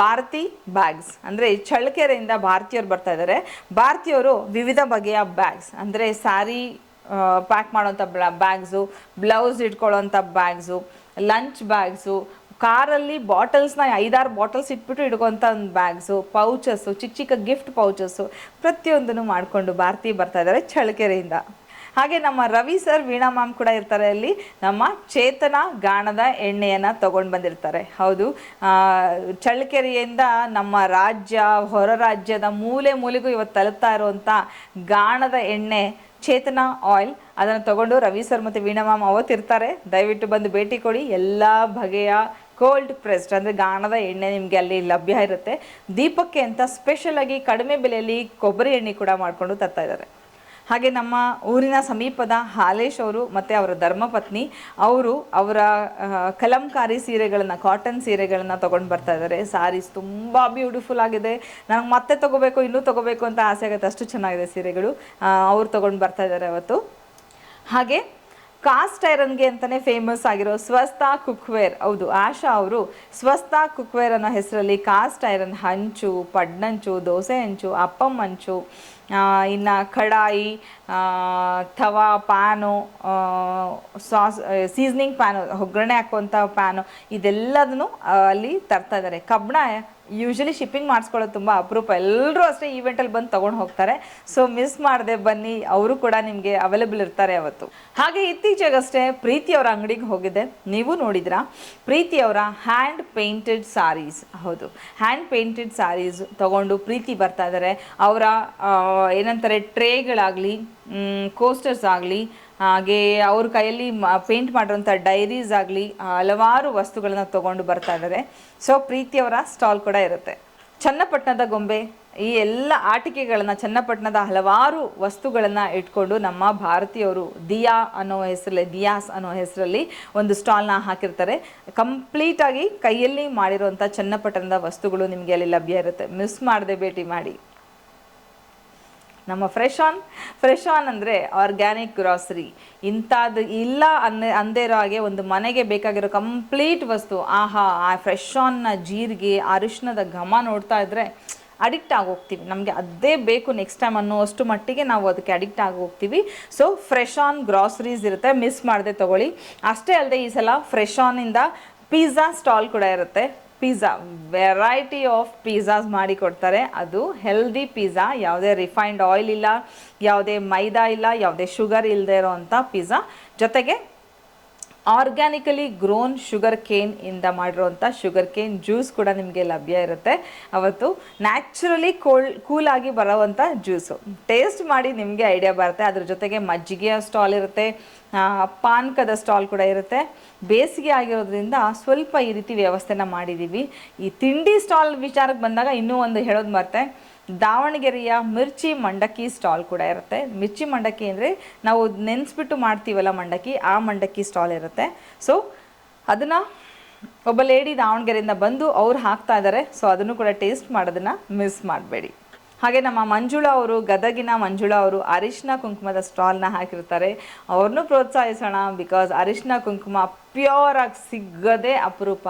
ಭಾರತಿ ಬ್ಯಾಗ್ಸ್ ಅಂದರೆ ಚಳ್ಳಕೆರೆಯಿಂದ ಭಾರತೀಯರು ಬರ್ತಾ ಇದ್ದಾರೆ ಭಾರತೀಯರು ವಿವಿಧ ಬಗೆಯ ಬ್ಯಾಗ್ಸ್ ಅಂದರೆ ಸ್ಯಾರಿ ಪ್ಯಾಕ್ ಮಾಡೋಂಥ ಬ್ಯಾಗ್ಸು ಬ್ಲೌಸ್ ಇಟ್ಕೊಳ್ಳೋಂಥ ಬ್ಯಾಗ್ಸು ಲಂಚ್ ಬ್ಯಾಗ್ಸು ಕಾರಲ್ಲಿ ಬಾಟಲ್ಸ್ನ ಐದಾರು ಬಾಟಲ್ಸ್ ಇಟ್ಬಿಟ್ಟು ಇಡ್ಕೊಂಥ ಒಂದು ಬ್ಯಾಗ್ಸು ಪೌಚಸ್ಸು ಚಿಕ್ಕ ಚಿಕ್ಕ ಗಿಫ್ಟ್ ಪೌಚಸ್ಸು ಪ್ರತಿಯೊಂದನ್ನು ಮಾಡಿಕೊಂಡು ಭಾರತಿ ಬರ್ತಾ ಇದ್ದಾರೆ ಚಳ್ಳಕೆರೆಯಿಂದ. ಹಾಗೆ ನಮ್ಮ ರವಿ ಸರ್ ವೀಣಾ ಮ್ಯಾಮ್ ಕೂಡ ಇರ್ತಾರೆ ಅಲ್ಲಿ. ನಮ್ಮ ಚೇತನ ಗಾಣದ ಎಣ್ಣೆಯನ್ನು ತಗೊಂಡು ಬಂದಿರ್ತಾರೆ. ಹೌದು. ಚಳ್ಳಕೆರೆಯಿಂದ ನಮ್ಮ ರಾಜ್ಯ, ಹೊರ ರಾಜ್ಯದ ಮೂಲೆ ಮೂಲೆಗೂ ಇವತ್ತು ತಲುಪ್ತಾ ಇರುವಂಥ ಗಾಣದ ಎಣ್ಣೆ ಚೇತನ ಆಯಿಲ್. ಅದನ್ನು ತಗೊಂಡು ರವಿ ಸರ್ ಮತ್ತು ವೀಣಾ ಮ್ಯಾಮ್ ಅವತ್ತಿರ್ತಾರೆ. ದಯವಿಟ್ಟು ಬಂದು ಭೇಟಿ ಕೊಡಿ. ಎಲ್ಲ ಬಗೆಯ ಕೋಲ್ಡ್ ಪ್ರೆಸ್ಡ್ ಅಂದರೆ ಗಾಣದ ಎಣ್ಣೆ ನಿಮಗೆ ಅಲ್ಲಿ ಲಭ್ಯ ಇರುತ್ತೆ. ದೀಪಕ್ಕೆ ಅಂತ ಸ್ಪೆಷಲ್ ಆಗಿ ಕಡಿಮೆ ಬೆಲೆಯಲ್ಲಿ ಕೊಬ್ಬರಿ ಎಣ್ಣೆ ಕೂಡ ಮಾಡಿಕೊಂಡು ತರ್ತಾ ಇದ್ದಾರೆ. ಹಾಗೆ ನಮ್ಮ ಊರಿನ ಸಮೀಪದ ಹಾಲೇಶ್ ಅವರು ಮತ್ತು ಅವರ ಧರ್ಮಪತ್ನಿ, ಅವರು ಅವರ ಕಲಂಕಾರಿ ಸೀರೆಗಳನ್ನು ಕಾಟನ್ ಸೀರೆಗಳನ್ನು ತೊಗೊಂಡು ಬರ್ತಾ ಇದ್ದಾರೆ ಸಾರೀಸ್ ತುಂಬ ಬ್ಯೂಟಿಫುಲ್ ಆಗಿದೆ. ನನಗೆ ಮತ್ತೆ ತೊಗೋಬೇಕು, ಇನ್ನೂ ತೊಗೋಬೇಕು ಅಂತ ಆಸೆ ಆಗುತ್ತೆ. ಅಷ್ಟು ಚೆನ್ನಾಗಿದೆ ಸೀರೆಗಳು. ಅವ್ರು ತೊಗೊಂಡು ಬರ್ತಾ ಇದ್ದಾರೆ ಅವತ್ತು. ಹಾಗೆ ಕಾಸ್ಟ್ ಐರನ್ಗೆ ಅಂತಲೇ ಫೇಮಸ್ ಆಗಿರೋ ಸ್ವಸ್ಥ ಕುಕ್ವೇರ್, ಹೌದು, ಆಶಾ ಅವರು ಸ್ವಸ್ಥ ಕುಕ್ವೇರ್ ಅನ್ನೋ ಹೆಸರಲ್ಲಿ ಕಾಸ್ಟ್ ಐರನ್ ಹಂಚು, ಪಡ್ನಂಚು, ದೋಸೆ ಹಂಚು ಅಪ್ಪಂ ಹಂಚು ಇನ್ನು ಕಡಾಯಿ ಥವಾ ಪ್ಯಾನು ಸಾಸ್ ಸೀಸ್ನಿಂಗ್ ಪ್ಯಾನು ಒಗ್ಗರಣೆ ಹಾಕುವಂಥ ಪ್ಯಾನು ಇದೆಲ್ಲದನ್ನು ಅಲ್ಲಿ ತರ್ತಾ ಇದ್ದಾರೆ ಕಬ್ಬಣ ಯೂಶಲಿ ಶಿಪ್ಪಿಂಗ್ ಮಾಡಿಸ್ಕೊಳ್ಳೋದು ತುಂಬ ಅಪರೂಪ. ಎಲ್ಲರೂ ಅಷ್ಟೇ ಈವೆಂಟಲ್ಲಿ ಬಂದು ತೊಗೊಂಡು ಹೋಗ್ತಾರೆ. ಸೊ ಮಿಸ್ ಮಾಡದೆ ಬನ್ನಿ. ಅವರು ಕೂಡ ನಿಮಗೆ ಅವೈಲೇಬಲ್ ಇರ್ತಾರೆ ಅವತ್ತು ಹಾಗೆ ಇತ್ತೀಚೆಗಷ್ಟೇ ಪ್ರೀತಿ ಅವರ ಅಂಗಡಿಗೆ ಹೋಗಿದ್ದೆ. ನೀವು ನೋಡಿದ್ರಾ? ಪ್ರೀತಿ ಅವರ ಹ್ಯಾಂಡ್ ಪೇಂಟೆಡ್ ಸಾರೀಸ್ ಹೌದು. ಹ್ಯಾಂಡ್ ಪೇಂಟೆಡ್ ಸಾರೀಸ್ ತೊಗೊಂಡು ಪ್ರೀತಿ ಬರ್ತಾ ಇದ್ದಾರೆ ಅವರ ಏನಂತಾರೆ ಟ್ರೇಗಳಾಗಲಿ ಕೋಸ್ಟರ್ಸ್ ಆಗಲಿ ಹಾಗೆ ಅವ್ರ ಕೈಯಲ್ಲಿ ಪೇಂಟ್ ಮಾಡಿರೋಂಥ ಡೈರೀಸ್ ಆಗಲಿ ಹಲವಾರು ವಸ್ತುಗಳನ್ನ ತಗೊಂಡು ಬರ್ತಾ ಇದ್ದಾರೆ. ಸೊ ಪ್ರೀತಿಯವರ ಸ್ಟಾಲ್ ಕೂಡ ಇರುತ್ತೆ. ಚನ್ನಪಟ್ಟಣದ ಗೊಂಬೆ, ಈ ಎಲ್ಲ ಆಟಿಕೆಗಳನ್ನು, ಚನ್ನಪಟ್ಟಣದ ಹಲವಾರು ವಸ್ತುಗಳನ್ನು ಇಟ್ಕೊಂಡು ನಮ್ಮ ಭಾರತೀಯವರು ದಿಯಾ ಅನ್ನೋ ಹೆಸರಲ್ಲಿ, ದಿಯಾಸ್ ಅನ್ನೋ ಹೆಸರಲ್ಲಿ ಒಂದು ಸ್ಟಾಲ್ನ ಹಾಕಿರ್ತಾರೆ. ಕಂಪ್ಲೀಟಾಗಿ ಕೈಯಲ್ಲಿ ಮಾಡಿರುವಂಥ ಚನ್ನಪಟ್ಟಣದ ವಸ್ತುಗಳು ನಿಮಗೆ ಅಲ್ಲಿ ಲಭ್ಯ ಇರುತ್ತೆ. ಮಿಸ್ ಮಾಡದೆ ಭೇಟಿ ಮಾಡಿ. ನಮ್ಮ ಫ್ರೆಶ್ ಆನ್ ಫ್ರೆಶ್ ಆನ್ ಅಂದರೆ ಆರ್ಗ್ಯಾನಿಕ್ ಗ್ರಾಸರಿ ಇಂಥದ್ದು ಇಲ್ಲ ಅನ್ನ ಅಂದೇ ಇರೋ ಹಾಗೆ ಒಂದು ಮನೆಗೆ ಬೇಕಾಗಿರೋ ಕಂಪ್ಲೀಟ್ ವಸ್ತು. ಆಹಾ, ಆ ಫ್ರೆಶ್ ಆನ್ನ ಜೀರಿಗೆ, ಅರಿಶಿಣದ ಘಮ ನೋಡ್ತಾ ಇದ್ದರೆ ಅಡಿಕ್ಟ್ ಆಗಿ ಹೋಗ್ತೀವಿ ನಮಗೆ ಅದೇ ಬೇಕು ನೆಕ್ಸ್ಟ್ ಟೈಮ್ ಅನ್ನೋ ಅಷ್ಟು ಮಟ್ಟಿಗೆ ನಾವು ಅದಕ್ಕೆ ಅಡಿಕ್ಟ್ ಆಗಿ ಹೋಗ್ತೀವಿ ಸೊ ಫ್ರೆಶ್ ಆನ್ ಗ್ರಾಸರೀಸ್ ಇರುತ್ತೆ. ಮಿಸ್ ಮಾಡದೆ ತಗೊಳ್ಳಿ. ಅಷ್ಟೇ ಅಲ್ಲದೆ ಈ ಸಲ ಫ್ರೆಶ್ ಆನಿಂದ ಪಿಜ್ಜಾ ಸ್ಟಾಲ್ ಕೂಡ ಇರುತ್ತೆ. ಪಿಜ್ಜಾ ವೆರೈಟಿ ಆಫ್ ಪಿಜ್ಜಾಸ್ ಮಾಡಿ ಕೊಡ್ತಾರೆ. ಅದು ಹೆಲ್ದಿ ಪಿಜ್ಜಾ ಯಾವುದೇ ರಿಫೈನ್ಡ್ ಆಯಿಲ್ ಇಲ್ಲ, ಯಾವುದೇ ಮೈದಾ ಇಲ್ಲ, ಯಾವುದೇ ಶುಗರ್ ಇಲ್ಲದೆ ಇರೋವಂಥ ಪಿಜ್ಜಾ ಜೊತೆಗೆ ಆರ್ಗ್ಯಾನಿಕಲಿ ಗ್ರೋನ್ ಶುಗರ್ ಕೇನ್ ಇಂದ ಮಾಡಿರುವಂಥ ಶುಗರ್ ಕೇನ್ ಜ್ಯೂಸ್ ಕೂಡ ನಿಮಗೆ ಲಭ್ಯ ಇರುತ್ತೆ. ಅವತ್ತು ನ್ಯಾಚುರಲಿ ಕೂಲ್ ಕೂಲಾಗಿ ಬರೋವಂಥ ಜ್ಯೂಸು. ಟೇಸ್ಟ್ ಮಾಡಿ ನಿಮಗೆ ಐಡಿಯಾ ಬರುತ್ತೆ. ಅದ್ರ ಜೊತೆಗೆ ಮಜ್ಜಿಗೆಯ ಸ್ಟಾಲ್ ಇರುತ್ತೆ. ಪಾನಕದ ಸ್ಟಾಲ್ ಕೂಡ ಇರುತ್ತೆ. ಬೇಸಿಗೆ ಆಗಿರೋದ್ರಿಂದ ಸ್ವಲ್ಪ ಈ ರೀತಿ ವ್ಯವಸ್ಥೆನ ಮಾಡಿದ್ದೀವಿ ಈ ತಿಂಡಿ ಸ್ಟಾಲ್ ವಿಚಾರಕ್ಕೆ ಬಂದಾಗ ಇನ್ನೂ ಒಂದು ಹೇಳೋದು ಮರ್ತೆ. ದಾವಣಗೆರೆಯ ಮಿರ್ಚಿ ಮಂಡಕ್ಕಿ ಸ್ಟಾಲ್ ಕೂಡ ಇರುತ್ತೆ. ಮಿರ್ಚಿ ಮಂಡಕ್ಕಿ ಅಂದರೆ ನಾವು ನೆನೆಸ್ಬಿಟ್ಟು ಮಾಡ್ತೀವಲ್ಲ ಮಂಡಕ್ಕಿ, ಆ ಮಂಡಕ್ಕಿ ಸ್ಟಾಲ್ ಇರುತ್ತೆ. ಸೊ ಅದನ್ನು ಒಬ್ಬ ಲೇಡಿ ದಾವಣಗೆರೆಯಿಂದ ಬಂದು ಅವ್ರು ಹಾಕ್ತಾ ಇದ್ದಾರೆ ಸೊ ಅದನ್ನು ಕೂಡ ಟೇಸ್ಟ್ ಮಾಡೋದನ್ನು ಮಿಸ್ ಮಾಡಬೇಡಿ. ಹಾಗೆ ನಮ್ಮ ಮಂಜುಳಾ ಅವರು, ಗದಗಿನ ಮಂಜುಳಾ ಅವರು ಅರಿಶಿನ ಕುಂಕುಮದ ಸ್ಟಾಲ್ನ ಹಾಕಿರ್ತಾರೆ. ಅವ್ರನ್ನೂ ಪ್ರೋತ್ಸಾಹಿಸೋಣ ಬಿಕಾಸ್ ಅರಿಶಿನ ಕುಂಕುಮ ಪ್ಯೂರ್ ಆಗಿ ಸಿಗದೆ ಅಪರೂಪ.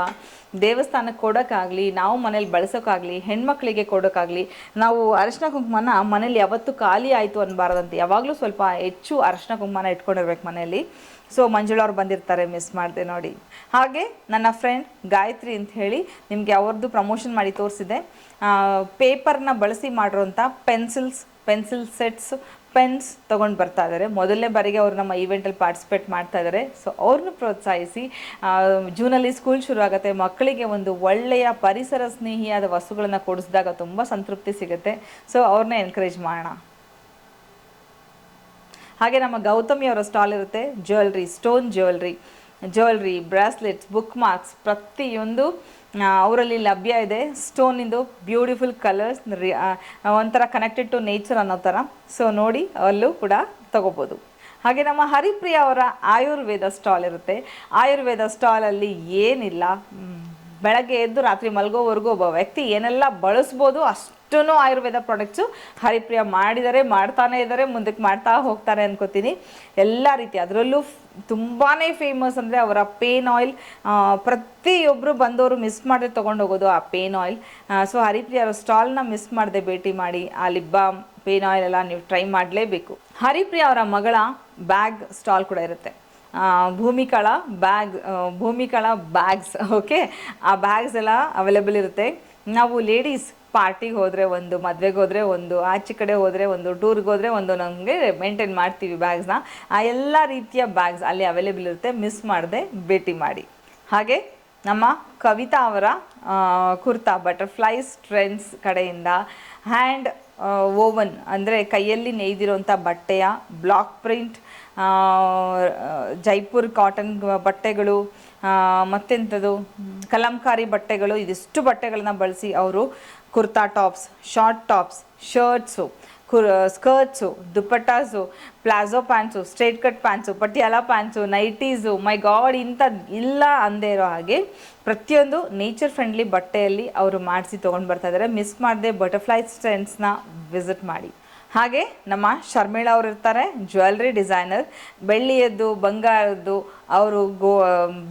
ದೇವಸ್ಥಾನಕ್ಕೆ ಕೊಡೋಕ್ಕಾಗಲಿ, ನಾವು ಮನೇಲಿ ಬಳಸೋಕ್ಕಾಗಲಿ, ಹೆಣ್ಮಕ್ಳಿಗೆ ಕೊಡೋಕ್ಕಾಗಲಿ, ನಾವು ಅರಶಿನ ಕುಂಕುಮನ ಮನೇಲಿ ಯಾವತ್ತು ಖಾಲಿ ಆಯಿತು ಅನ್ಬಾರ್ದಂತೆ. ಯಾವಾಗಲೂ ಸ್ವಲ್ಪ ಹೆಚ್ಚು ಅರಶಿನ ಕುಂಕುಮನ ಇಟ್ಕೊಂಡಿರ್ಬೇಕು ಮನೆಯಲ್ಲಿ ಸೊ ಮಂಜುಳ ಅವ್ರು ಬಂದಿರ್ತಾರೆ ಮಿಸ್ ಮಾಡಿದೆ ನೋಡಿ. ಹಾಗೆ ನನ್ನ ಫ್ರೆಂಡ್ ಗಾಯತ್ರಿ ಅಂತ ಹೇಳಿ ನಿಮಗೆ ಅವ್ರದ್ದು ಪ್ರಮೋಷನ್ ಮಾಡಿ ತೋರಿಸಿದೆ. ಪೇಪರ್ನ ಬಳಸಿ ಮಾಡಿರೋಂಥ ಪೆನ್ಸಿಲ್ಸ್ ಪೆನ್ಸಿಲ್ ಸೆಟ್ಸ್ ಪೆನ್ಸ್ ತೊಗೊಂಡು ಬರ್ತಾ ಇದ್ದಾರೆ ಮೊದಲನೇ ಬಾರಿಗೆ ಅವರು ನಮ್ಮ ಈವೆಂಟಲ್ಲಿ ಪಾರ್ಟಿಸಿಪೇಟ್ ಮಾಡ್ತಾ ಇದ್ದಾರೆ ಸೊ ಅವ್ರನ್ನ ಪ್ರೋತ್ಸಾಹಿಸಿ ಜೂನಲ್ಲಿ ಸ್ಕೂಲ್ ಶುರು ಆಗುತ್ತೆ ಮಕ್ಕಳಿಗೆ ಒಂದು ಒಳ್ಳೆಯ ಪರಿಸರ ಸ್ನೇಹಿಯಾದ ವಸ್ತುಗಳನ್ನು ಕೊಡಿಸಿದಾಗ ತುಂಬ ಸಂತೃಪ್ತಿ ಸಿಗುತ್ತೆ. ಸೊ ಅವ್ರನ್ನ ಎನ್ಕರೇಜ್ ಮಾಡೋಣ. ಹಾಗೆ ನಮ್ಮ ಗೌತಮಿ ಅವರ ಸ್ಟಾಲ್ ಇರುತ್ತೆ. Jewellery stone jewellery jewellery bracelets bookmarks ಪ್ರತಿಯೊಂದು ಅವರಲ್ಲಿ ಲಭ್ಯ ಇದೆ. ಸ್ಟೋನಿಂದು ಬ್ಯೂಟಿಫುಲ್ ಕಲರ್ಸ್ ಒಂಥರ ಕನೆಕ್ಟೆಡ್ ಟು ನೇಚರ್ ಅನ್ನೋ ಥರ. ಸೊ ನೋಡಿ, ಅಲ್ಲೂ ಕೂಡ ತಗೋಬೋದು. ಹಾಗೆ ನಮ್ಮ ಹರಿಪ್ರಿಯ ಅವರ ಆಯುರ್ವೇದ ಸ್ಟಾಲ್ ಇರುತ್ತೆ. ಆಯುರ್ವೇದ ಸ್ಟಾಲಲ್ಲಿ ಏನಿಲ್ಲ. ಬೆಳಗ್ಗೆ ಎದ್ದು ರಾತ್ರಿ ಮಲಗೋವರೆಗೂ ಒಬ್ಬ ವ್ಯಕ್ತಿ ಏನೆಲ್ಲ ಬಳಸ್ಬೋದು ಅಷ್ಟು ಆಯುರ್ವೇದ ಪ್ರಾಡಕ್ಟ್ಸು ಹರಿಪ್ರಿಯ ಮಾಡಿದರೆ, ಮಾಡ್ತಾನೆ ಇದ್ದಾರೆ, ಮುಂದಕ್ಕೆ ಮಾಡ್ತಾ ಹೋಗ್ತಾರೆ ಅನ್ಕೋತೀನಿ. ಎಲ್ಲ ರೀತಿ, ಅದರಲ್ಲೂ ತುಂಬಾ ಫೇಮಸ್ ಅಂದರೆ ಅವರ ಪೇನ್ ಆಯಿಲ್ ಪ್ರತಿಯೊಬ್ಬರು ಬಂದವರು ಮಿಸ್ ಮಾಡದೆ ತೊಗೊಂಡು ಹೋಗೋದು ಆ ಪೇನ್ ಆಯಿಲ್ ಸೊ ಹರಿಪ್ರಿಯ ಅವರ ಸ್ಟಾಲ್ನ ಮಿಸ್ ಮಾಡದೆ ಭೇಟಿ ಮಾಡಿ, ಆ ಲಿಬ್ಬಾಮ್ ಪೇನ್ ಆಯಿಲ್ ಎಲ್ಲ ನೀವು ಟ್ರೈ ಮಾಡಲೇಬೇಕು. ಹರಿಪ್ರಿಯ ಅವರ ಮಗಳ ಬ್ಯಾಗ್ ಸ್ಟಾಲ್ ಕೂಡ ಇರುತ್ತೆ. ಭೂಮಿಕಳ ಬ್ಯಾಗ್ ಭೂಮಿಕಳ ಬ್ಯಾಗ್ಸ್ ಓಕೆ ಆ ಬ್ಯಾಗ್ಸ್ ಎಲ್ಲ ಅವೈಲೇಬಲ್ ಇರುತ್ತೆ. ನಾವು ಲೇಡೀಸ್ ಪಾರ್ಟಿಗೆ ಹೋದರೆ ಒಂದು, ಮದುವೆಗೆ ಹೋದರೆ ಒಂದು, ಆಚೆ ಕಡೆ ಹೋದರೆ ಒಂದು ಟೂರ್ಗೆ ಹೋದರೆ ಒಂದು ನಮಗೆ ಮೇಂಟೈನ್ ಮಾಡ್ತೀವಿ ಬ್ಯಾಗ್ಸ್ನ ಆ ಎಲ್ಲ ರೀತಿಯ ಬ್ಯಾಗ್ಸ್ ಅಲ್ಲಿ ಅವೈಲೇಬಲ್ ಇರುತ್ತೆ. ಮಿಸ್ ಮಾಡದೆ ಭೇಟಿ ಮಾಡಿ. ಹಾಗೆ ನಮ್ಮ ಕವಿತಾ ಅವರ ಕುರ್ತಾ ಬಟರ್ಫ್ಲೈಸ್ ಟ್ರೆಂಡ್ಸ್ ಕಡೆಯಿಂದ ಹ್ಯಾಂಡ್ ಓವನ್ ಅಂದರೆ ಕೈಯಲ್ಲಿ ನೇಯ್ದಿರೋಂಥ ಬಟ್ಟೆಯ ಬ್ಲಾಕ್ ಪ್ರಿಂಟ್ ಜೈಪುರ್ ಕಾಟನ್ ಬಟ್ಟೆಗಳು ಮತ್ತೆಂಥದ್ದು? ಕಲಂಕಾರಿ ಬಟ್ಟೆಗಳು, ಇದಿಷ್ಟು ಬಟ್ಟೆಗಳನ್ನ ಬಳಸಿ ಅವರು kurta tops short tops shirts ಕುರ್ skirts dupattas palazzo pants straight cut pants Patiala pants nighties my god ಇಂಥದ್ದು ಇಲ್ಲ ಅಂದೇ ಇರೋ ಹಾಗೆ ಪ್ರತಿಯೊಂದು ನೇಚರ್ ಫ್ರೆಂಡ್ಲಿ ಬಟ್ಟೆಯಲ್ಲಿ ಅವರು ಮಾಡಿಸಿ ತೊಗೊಂಡು ಬರ್ತಾ ಇದ್ದಾರೆ ಮಿಸ್ ಮಾಡದೆ ಬಟರ್ಫ್ಲೈ ಸ್ಟ್ರೆಂಡ್ಸ್ನ ವಿಸಿಟ್ ಮಾಡಿ. ಹಾಗೆ ನಮ್ಮ ಶರ್ಮಿಳಾ ಅವರು ಇರ್ತಾರೆ ಜ್ಯುವೆಲ್ರಿ ಡಿಸೈನರ್ ಬೆಳ್ಳಿಯದ್ದು, ಬಂಗಾರದ್ದು, ಅವರು ಗೋ